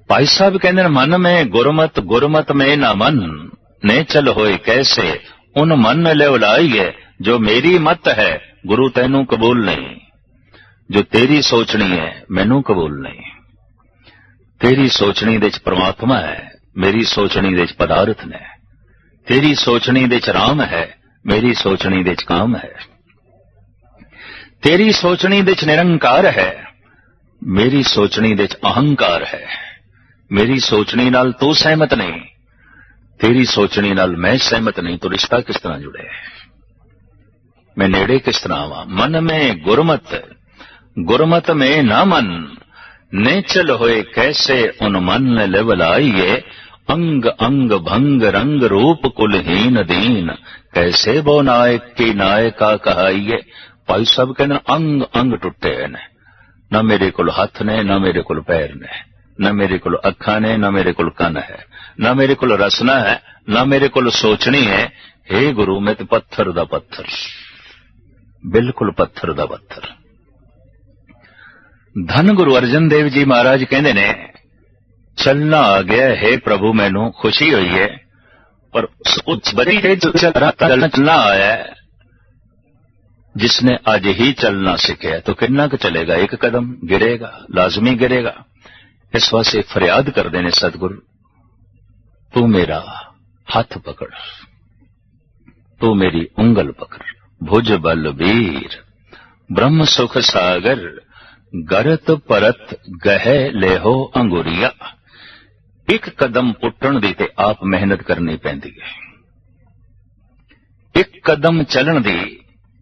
ਭਾਈ ਸਾਹਿਬ ਕਹਿੰਦੇ ਨੇ, ਮਨ ਮੈਂ ਗੁਰਮਤ ਗੁਰਮਤ ਮੈਂ ਨਾ ਮਨ। ਨੇ ਚਲ ਹੋਏ ਕੈਸੇ? ਉਨ ਮਨ ਲੈ ਉਲਾਈਏ ਜੋ ਮੇਰੀ ਮਤ ਹੈ, ਗੁਰੂ ਤੈਨੂੰ ਕਬੂਲ ਨਹੀਂ। ਜੋ ਤੇਰੀ ਸੋਚਣੀ ਹੈ, ਮੈਨੂੰ ਕਬੂਲ ਨਹੀਂ। ਤੇਰੀ ਸੋਚਣੀ ਦੇ ਚ ਪ੍ਰਮਾਤਮਾ ਹੈ, ਮੇਰੀ ਸੋਚਣੀ ਦੇ ਚ ਪਦਾਰਥ ਨੇ। ਤੇਰੀ ਸੋਚਣੀ ਦੇ ਚ ਰਾਮ ਹੈ, ਮੇਰੀ ਸੋਚਣੀ ਦੇ ਚ ਕਾਮ ਹੈ। ਤੇਰੀ ਸੋਚਣੀ ਦੇ ਚ ਨਿਰੰਕਾਰ ਹੈ, ਮੇਰੀ ਸੋਚਣੀ ਦੇ ਚ ਅਹੰਕਾਰ ਹੈ। ਮੇਰੀ ਸੋਚਣੀ ਨਾਲ ਤੂੰ ਸਹਿਮਤ ਨਹੀਂ। ਤੇਰੀ ਸੋਚਣੀ ਨਾਲ ਮੈਂ ਸਹਿਮਤ ਨਹੀਂ, ਤੋ ਰਿਸ਼ਤਾ ਕਿਸ ਤਰ੍ਹਾਂ ਜੁੜੇ ਮੈਂ ਨੇੜੇ ਕਿਸ ਤਰ੍ਹਾਂ ਆਵਾਂ ਮਨ ਮੈਂ ਗੁਰਮਤ ਗੁਰਮਤ ਮੈਂ ਨਾ ਮਨ। ਨੇ ਚਲ ਹੋਏ ਕੈਸੇ ਉਨ ਮਨ ਲਵਲਾਈਏ? ਅੰਗ ਅੰਗ ਭੰਗ ਰੰਗ ਰੂਪ ਕੁਲਹੀਨ ਦੀਨ। ਕੈਸੇ ਬੋ ਨਾਇਕ ਕੀ ਨਾਇਕਾ ਕਹਾਈਏ? ਭਾਈ ਸਾਹਿਬ ਕਹਿੰਦੇ ਅੰਗ ਅੰਗ ਟੁੱਟੇ ਹੋਏ ਨੇ। ਨਾ ਮੇਰੇ ਕੋਲ ਹੱਥ ਨੇ, ਨਾ ਮੇਰੇ ਕੋਲ ਪੈਰ ਨੇ। نہ میرے کو اکھا نے، نہ میرے کو کن ہے۔ نہ میرے کو رسنا ہے، نہ میرے کو سوچنی ہے۔ ہے گرو، میں تو پتھر دا پتھر۔ بالکل پتھر دا پتھر۔ دھن گرو ارجن دیو جی مہاراج کہ چلنا آ گیا ہے پربھو مینو خوشی ہوئی ہے۔ پر اس چلنا آیا جس نے آج ہی چلنا سیکھا تو کنا کہ چلے گا؟ ایک قدم گرے گا، لازمی گرے گا۔ ਇਸ ਵਾਸਤੇ ਫਰਿਆਦ ਕਰਦੇ ਨੇ ਸਤਿਗੁਰੂ, ਤੂੰ ਮੇਰਾ ਹੱਥ ਪਕੜ, ਤੂੰ ਮੇਰੀ ਉਂਗਲ ਪਕੜ। ਭੁਜ ਬਲ ਵੀਰ, ਬ੍ਰਹਮ ਸੁਖ ਸਾਗਰ, ਗਰਤ ਪਰਤ ਗਹਿ ਲੈਹੋ ਅੰਗੁਰੀਆ। ਇੱਕ ਕਦਮ ਪੁੱਟਣ ਦੀ ਤੇ ਆਪ ਮਿਹਨਤ ਕਰਨੀ ਪੈਂਦੀ ਹੈ। ਇੱਕ ਕਦਮ ਚੱਲਣ ਦੀ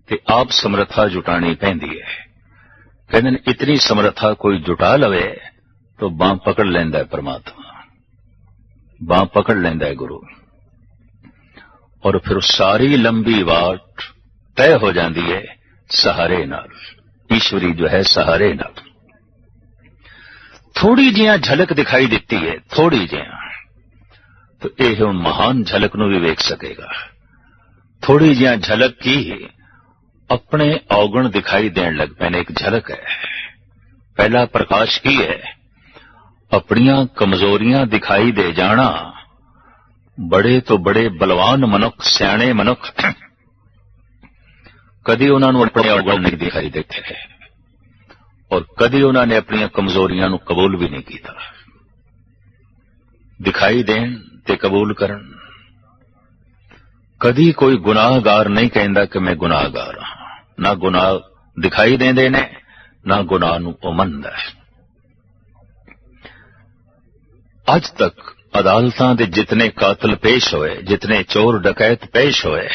ਤੇ ਆਪ ਸਮਰੱਥਾ ਜੁਟਾਣੀ ਪੈਂਦੀ ਹੈ। ਕਹਿੰਦੇ ਨੇ, ਇਤਨੀ ਸਮਰੱਥਾ ਕੋਈ ਜੁਟਾ ਲਵੇ ਤਾਂ ਬਾਹ ਪਕੜ ਲੈਂਦਾ ਹੈ ਪਰਮਾਤਮਾ ਬਾਹ ਪਕੜ ਲੈਂਦਾ ਹੈ ਗੁਰੂ ਔਰ ਫਿਰ ਸਾਰੀ ਲੰਬੀ ਵਾਟ ਤੈਅ ਹੋ ਜਾਂਦੀ ਹੈ ਸਹਾਰੇ ਨਾਲ ਈਸ਼ਵਰੀ ਜੋ ਹੈ ਸਹਾਰੇ ਨਾਲ ਥੋੜੀ ਜਿਹਾ ਝਲਕ ਦਿਖਾਈ ਦਿੱਤੀ ਹੈ ਥੋੜੀ ਜਿਹਾ ਤਾਂ ਇਹ ਹੁਣ ਮਹਾਨ ਝਲਕ ਨੂੰ ਵੀ ਵੇਖ ਸਕੇਗਾ ਥੋੜੀ ਜਿਹਾ ਝਲਕ ਕੀ ਆਪਣੇ ਔਗਣ ਦਿਖਾਈ ਦੇਣ ਲੱਗ ਪੈਣੇ ਇੱਕ ਝਲਕ ਹੈ ਪਹਿਲਾ ਪ੍ਰਕਾਸ਼ ਕੀ ਹੈ ਆਪਣੀਆਂ ਕਮਜ਼ੋਰੀਆਂ ਦਿਖਾਈ ਦੇ ਜਾਣਾ, ਬੜੇ ਤੋਂ ਬੜੇ ਬਲਵਾਨ ਮਨੁੱਖ, ਸਿਆਣੇ ਮਨੁੱਖ, ਕਦੀ ਉਹਨਾਂ ਨੂੰ ਆਪਣੇ ਔਗਣ ਨਹੀਂ ਦਿਖਾਈ ਦਿੱਤੇ। ਔਰ ਕਦੀ ਉਹਨਾਂ ਨੇ ਆਪਣੀਆਂ ਕਮਜ਼ੋਰੀਆਂ ਨੂੰ ਕਬੂਲ ਵੀ ਨਹੀਂ ਕੀਤਾ। ਦਿਖਾਈ ਦੇਣ ਤੇ ਕਬੂਲ ਕਰਨ। ਕਦੀ ਕੋਈ ਗੁਨਾਹਗਾਰ ਨਹੀਂ ਕਹਿੰਦਾ ਕਿ ਮੈਂ ਗੁਨਾਹਗਾਰ ਹਾਂ। ਨਾ ਗੁਨਾਹ ਦਿਖਾਈ ਦਿੰਦੇ ਨੇ, ਨਾ ਗੁਨਾਹ ਨੂੰ ਉਹ ਮੰਨਦਾ ਹੈ। ਅੱਜ ਤੱਕ ਅਦਾਲਤਾਂ ਦੇ ਜਿਤਨੇ ਕਾਤਲ ਪੇਸ਼ ਹੋਏ ਜਿਤਨੇ ਚੋਰ ਡਕੈਤ ਪੇਸ਼ ਹੋਏ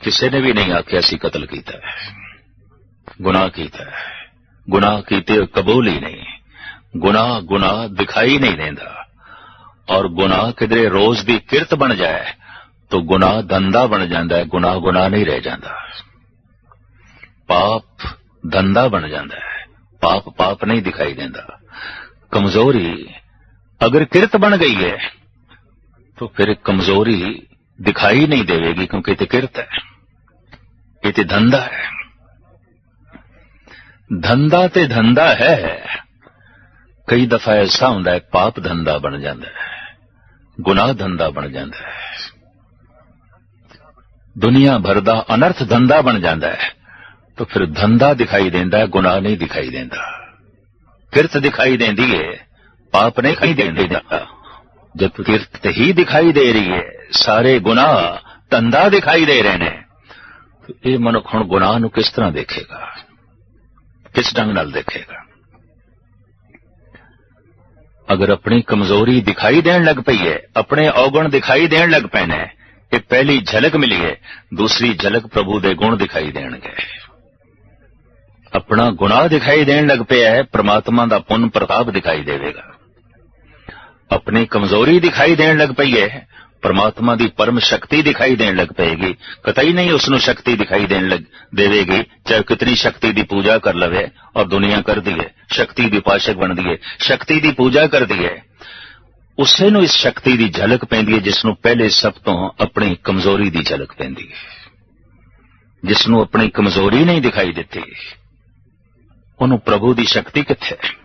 ਕਿਸੇ ਨੇ ਵੀ ਨਹੀਂ ਆਖਿਆ ਸੀ ਕਤਲ ਕੀਤਾ ਹੈ ਗੁਨਾਹ ਕੀਤਾ ਹੈ ਗੁਨਾਹ ਕੀਤੇ ਕਬੂਲ ਹੀ ਨਹੀਂ ਗੁਨਾਹ ਗੁਨਾਹ ਦਿਖਾਈ ਨਹੀਂ ਦਿੰਦਾ ਔਰ ਗੁਨਾਹ ਕਿਧਰੇ ਰੋਜ਼ ਦੀ ਕਿਰਤ ਬਣ ਜਾਏ तो गुनाह धंधा बन जाता है गुनाह गुनाह नहीं रह जाता पाप धंधा बन जाता है पाप पाप नहीं दिखाई देता कमजोरी अगर किरत बन गई है तो फिर कमजोरी दिखाई नहीं देवेगी क्योंकि ये किरत है ये तो धंधा है धंधा ते धंधा है कई दफा ऐसा होंगे पाप धंधा बन जाता है गुनाह धंधा बन जाता है ਦੁਨੀਆ ਭਰ ਦਾ ਅਨਰਥ ਧੰਦਾ ਬਣ ਜਾਂਦਾ ਹੈ ਤਾਂ ਫਿਰ ਧੰਦਾ ਦਿਖਾਈ ਦਿੰਦਾ ਹੈ ਗੁਨਾਹ ਨਹੀਂ ਦਿਖਾਈ ਦਿੰਦਾ ਕਿਰਤ ਦਿਖਾਈ ਦਿੰਦੀ ਹੈ پاپ نے کہیں دے دیتا جب کرت ہی دکھائی دے رہی ہے سارے گناہ تندا دکھائی دے رہے ہیں۔ تو یہ منک ہوں گنا کس طرح دیکھے گا؟ کس ڈنگ نال دیکھے گا؟ اگر اپنی کمزوری دکھائی دین لگ پئی ہے اپنے اوگن دکھائی دین لگ پے نے یہ پہلی جھلک ملی ہے دوسری جھلک پربھو دے گن دکھائی دین گے۔ اپنا گناہ دکھائی دین لگ پیا ہے پرماتما دا پن پرتاپ دکھائی دے گا۔ ਆਪਣੀ ਕਮਜ਼ੋਰੀ ਦਿਖਾਈ ਦੇਣ ਲੱਗ ਪਈ ਹੈ। ਪਰਮਾਤਮਾ ਦੀ ਪਰਮ ਸ਼ਕਤੀ ਦਿਖਾਈ ਦੇਣ ਲੱਗ ਪਏਗੀ। ਕਤਈ ਨਹੀਂ ਉਸ ਨੂੰ ਸ਼ਕਤੀ ਦਿਖਾਈ ਦੇਣ ਲੱਗ ਦੇਵੇਗੀ। ਚਾਹੇ ਕਿਤਨੀ ਸ਼ਕਤੀ ਦੀ ਪੂਜਾ ਕਰ ਲਵੇ ਔਰ ਦੁਨੀਆ ਕਰਦੀ ਹੈ। ਸ਼ਕਤੀ ਦੀ ਪਾਸ਼ਕ ਬਣਦੀ ਹੈ। ਸ਼ਕਤੀ ਦੀ ਪੂਜਾ ਕਰਦੀ ਹੈ। ਉਸੇ ਨੂੰ ਇਸ ਸ਼ਕਤੀ ਦੀ ਝਲਕ ਪੈਂਦੀ ਹੈ ਜਿਸ ਨੂੰ ਪਹਿਲੇ ਸਭ ਤੋਂ ਆਪਣੀ ਕਮਜ਼ੋਰੀ ਦੀ ਝਲਕ ਪੈਂਦੀ ਹੈ। ਜਿਸ ਨੂੰ ਆਪਣੀ ਕਮਜ਼ੋਰੀ ਨਹੀਂ ਦਿਖਾਈ ਦਿੱਤੀ। ਉਹਨੂੰ ਪ੍ਰਭੂ ਦੀ ਸ਼ਕਤੀ ਕਿੱਥੇ ਹੈ?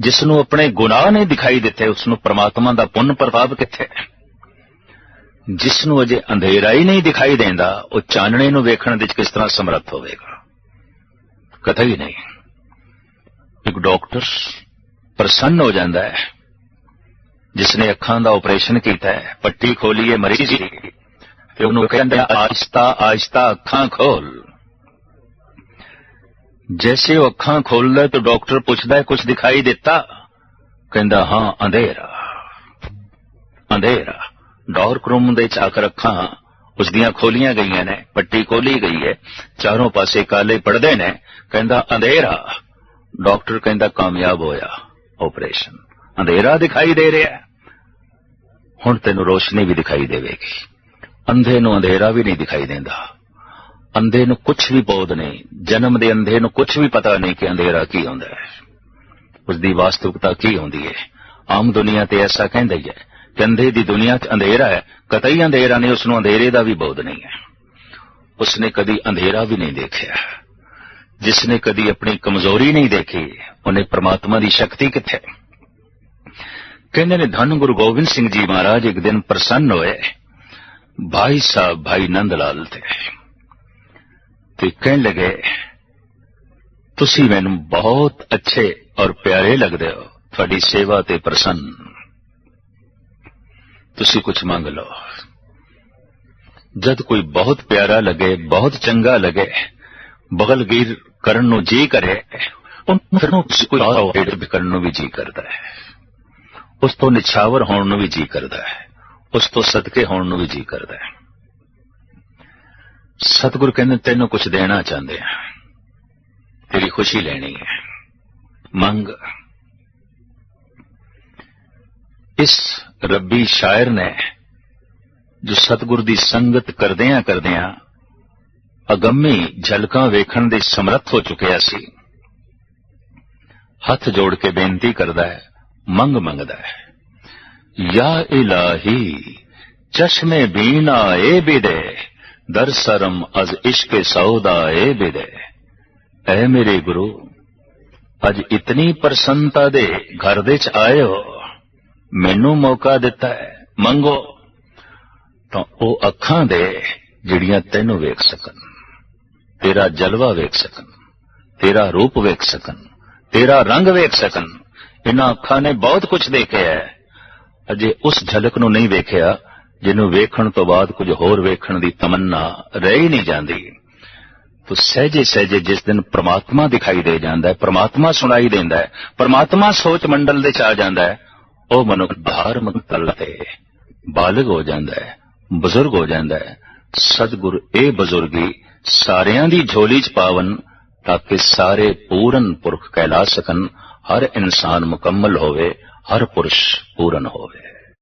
ਜਿਸ ਨੂੰ ਆਪਣੇ ਗੁਨਾਹ ਨਹੀਂ ਦਿਖਾਈ ਦਿੱਤੇ ਉਸ ਨੂੰ ਪ੍ਰਮਾਤਮਾ ਦਾ ਪੁੰਨ ਪ੍ਰਤਾਪ ਕਿੱਥੇ ਜਿਸ ਨੂੰ ਅਜੇ ਅੰਧੇਰਾ ਹੀ ਨਹੀਂ ਦਿਖਾਈ ਦਿੰਦਾ, ਉਹ ਚਾਨਣੇ ਨੂੰ ਵੇਖਣ ਵਿੱਚ ਕਿਸ ਤਰ੍ਹਾਂ ਸਮਰੱਥ ਹੋਵੇਗਾ? ਕਥਾ ਹੀ ਨਹੀਂ। ਇੱਕ ਡਾਕਟਰ ਪ੍ਰਸੰਨ ਹੋ ਜਾਂਦਾ ਹੈ। ਜਿਸ ਨੇ ਅੱਖਾਂ ਦਾ ਆਪਰੇਸ਼ਨ ਕੀਤਾ ਹੈ, ਪੱਟੀ ਖੋਲੀਏ ਹੈ, ਮਰੀਜ਼ ਦੀ। ਤੇ ਉਹਨੂੰ ਕਹਿੰਦੇ ਆਇਸਤਾ ਆਇਸਤਾ ਅੱਖਾਂ ਖੋਲ। ਜੈਸੇ ਉਹ ਅੱਖਾਂ ਖੋਲਦਾ ਤਾਂ ਡਾਕਟਰ ਪੁੱਛਦਾ ਹੈ ਕੁਝ ਦਿਖਾਈ ਦਿੱਤਾ ਕਹਿੰਦਾ ਹਾਂ ਅੰਧੇਰਾ ਅੰਧੇਰਾ ਡਾਰਕ ਰੂਮ ਦੇ ਚਾਕਰ ਅੱਖਾਂ ਉਸ ਦੀਆਂ ਖੋਲੀਆਂ ਗਈਆਂ ਨੇ ਪੱਟੀ ਖੋਲੀ ਗਈ ਹੈ ਚਾਰੋਂ ਪਾਸੇ ਕਾਲੇ ਪਰਦੇ ਨੇ ਕਹਿੰਦਾ ਅੰਧੇਰਾ ਡਾਕਟਰ ਕਹਿੰਦਾ ਕਾਮਯਾਬ ਹੋਇਆ ਆਪਰੇਸ਼ਨ ਅੰਧੇਰਾ ਦਿਖਾਈ ਦੇ ਰਿਹਾ ਹੁਣ ਤੈਨੂੰ ਰੋਸ਼ਨੀ ਵੀ ਦਿਖਾਈ ਦੇਵੇਗੀ ਅੰਧੇ ਨੂੰ ਅੰਧੇਰਾ ਵੀ ਨਹੀਂ ਦਿਖਾਈ ਦਿੰਦਾ ਅੰਧੇ ਨੂੰ ਕੁਝ ਵੀ ਬੋਧ ਨਹੀਂ, ਜਨਮ ਦੇ ਅੰਧੇ ਨੂੰ ਕੁਝ ਵੀ ਪਤਾ ਨਹੀਂ ਕਿ ਅੰਧੇਰਾ ਕੀ ਹੁੰਦਾ ਹੈ। ਉਸ ਦੀ ਵਾਸਤਵਿਕਤਾ ਕੀ ਹੁੰਦੀ ਹੈ? ਆਮ ਦੁਨੀਆ ਤੇ ਐਸਾ ਕਹਿੰਦਾ ਹੀ ਹੈ ਕਿ ਅੰਧੇ ਦੀ ਦੁਨੀਆ 'ਚ ਅੰਧੇਰਾ ਹੈ, ਕਤਈ ਅੰਧੇਰਾ ਨਹੀਂ ਉਸ ਨੂੰ ਅੰਧੇਰੇ ਦਾ ਵੀ ਬੋਧ ਨਹੀਂ ਹੈ। ਉਸ ਨੇ ਕਦੀ ਅੰਧੇਰਾ ਵੀ ਨਹੀਂ ਦੇਖਿਆ। ਜਿਸ ਨੇ ਕਦੀ ਆਪਣੀ ਕਮਜ਼ੋਰੀ ਨਹੀਂ ਦੇਖੀ, ਉਹਨੇ ਪ੍ਰਮਾਤਮਾ ਦੀ ਸ਼ਕਤੀ ਕਿੱਥੇ? ਕਹਿੰਦੇ ਨੇ, ਧੰਨ ਗੁਰੂ ਗੋਬਿੰਦ ਸਿੰਘ ਜੀ ਮਹਾਰਾਜ, ਇੱਕ ਦਿਨ ਪ੍ਰਸੰਨ ਹੋਏ। ਭਾਈ ਸਾਹਿਬ, ਭਾਈ ਨੰਦ ਲਾਲ ਤੇ। ਤੇ ਕਹਿਣ ਲੱਗੇ, ਤੁਸੀਂ ਮੈਨੂੰ ਬਹੁਤ ਅੱਛੇ ਔਰ ਪਿਆਰੇ ਲੱਗਦੇ ਹੋ। ਤੁਹਾਡੀ ਸੇਵਾ ਤੇ ਪ੍ਰਸੰਨ। ਤੁਸੀਂ ਕੁਝ ਮੰਗ ਲਓ। ਜਦ ਕੋਈ ਬਹੁਤ ਪਿਆਰਾ ਲੱਗੇ, ਬਹੁਤ ਚੰਗਾ ਲੱਗੇ, ਬਗਲਗੀਰ ਕਰਨ ਨੂੰ ਜੀ ਕਰੇ, ਉਹਨੂੰ ਕੋਈ ਆਉਟ ਵੀ ਕਰਨ ਨੂੰ ਵੀ ਜੀ ਕਰਦਾ ਹੈ। ਉਸ ਤੋਂ ਨਿਛਾਵਰ ਹੋਣ ਨੂੰ ਵੀ ਜੀ ਕਰਦਾ ਹੈ। ਉਸ ਤੋਂ ਸਦਕੇ ਹੋਣ ਨੂੰ ਵੀ ਜੀ ਕਰਦਾ ਹੈ। ਸਤਿਗੁਰ ਕਹਿੰਦੇ, ਤੈਨੂੰ ਕੁਝ ਦੇਣਾ ਚਾਹੁੰਦੇ ਆ। ਤੇਰੀ ਖੁਸ਼ੀ ਲੈਣੀ ਹੈ ਮੰਗ। ਇਸ ਰੱਬੀ ਸ਼ਾਇਰ ਨੇ ਜੋ ਸਤਿਗੁਰ ਦੀ ਸੰਗਤ ਕਰਦਿਆਂ ਕਰਦਿਆਂ ਅਗੰਮੀ ਝਲਕਾਂ ਵੇਖਣ ਦੇ ਸਮਰੱਥ ਹੋ ਚੁੱਕਿਆ ਸੀ, ਹੱਥ ਜੋੜ ਕੇ ਬੇਨਤੀ ਕਰਦਾ ਹੈ, ਮੰਗ ਮੰਗਦਾ ਹੈ। ਯਾ ਇਲਾਹੀ, ਚਸ਼ਮੇ ਬੀਨਾ ਏ ਬਿਦੇ ਦਰ ਸਰਮ ਅਜ਼ ਇਸ਼ਕ ਸੌਦਾ ਏ ਐ ਮੇਰੇ ਗੁਰੂ, ਅੱਜ ਇਤਨੀ ਪ੍ਰਸੰਨਤਾ ਦੇ ਘਰ ਦੇ ਚ ਆਏ ਹੋ ਮੈਨੂੰ ਮੌਕਾ ਦਿੱਤਾ ਹੈ, ਮੰਗੋ। ਤਾਂ ਉਹ ਅੱਖਾਂ ਦੇ ਜਿਹੜੀਆਂ ਤੈਨੂੰ ਵੇਖ ਸਕਣ, ਤੇਰਾ ਜਲਵਾ ਵੇਖ ਸਕਣ, ਤੇਰਾ ਰੂਪ ਵੇਖ ਸਕਣ, ਤੇਰਾ ਰੰਗ ਵੇਖ ਸਕਣ, ਇਹਨਾਂ ਅੱਖਾਂ ਨੇ ਬਹੁਤ ਕੁਝ ਦੇਖਿਆ ਹੈ। ਅਜੇ ਉਸ ਝਲਕ ਨੂੰ ਨਹੀਂ ਵੇਖਿਆ ਜਿਹਨੂੰ ਵੇਖਣ ਤੋਂ ਬਾਅਦ ਕੁਝ ਹੋਰ ਵੇਖਣ ਦੀ ਤਮੰਨਾ ਰਹਿ ਹੀ ਨਹੀਂ ਜਾਂਦੀ। ਤੋ ਸਹਜੇ ਸਹਜੇ ਜਿਸ ਦਿਨ ਪ੍ਰਮਾਤਮਾ ਦਿਖਾਈ ਦੇ ਜਾਂਦਾ ਹੈ, ਪ੍ਰਮਾਤਮਾ ਸੁਣਾਈ ਦਿੰਦਾ ਹੈ, ਪ੍ਰਮਾਤਮਾ ਸੋਚ ਮੰਡਲ ਦੇ ਚ ਆ ਜਾਂਦਾ ਹੈ, ਉਹ ਮਨੁੱਖ ਧਾਰਮਿਕ ਤਲ ਤੇ ਬਾਲਗ ਹੋ ਜਾਂਦਾ ਹੈ, ਬਜ਼ੁਰਗ ਹੋ ਜਾਂਦਾ ਹੈ। ਸਤਿਗੁਰ ਇਹ ਬਜ਼ੁਰਗੀ ਸਾਰਿਆਂ ਦੀ ਝੋਲੀ ਚ ਪਾਵਨ ਤਾਂ ਕਿ ਸਾਰੇ ਪੂਰਨ ਪੁਰਖ ਕਹਿਲਾ ਸਕਣ, ਹਰ ਇਨਸਾਨ ਮੁਕੰਮਲ ਹੋਵੇ, ਹਰ ਪੁਰਸ਼ ਪੂਰਨ ਹੋਵੇ।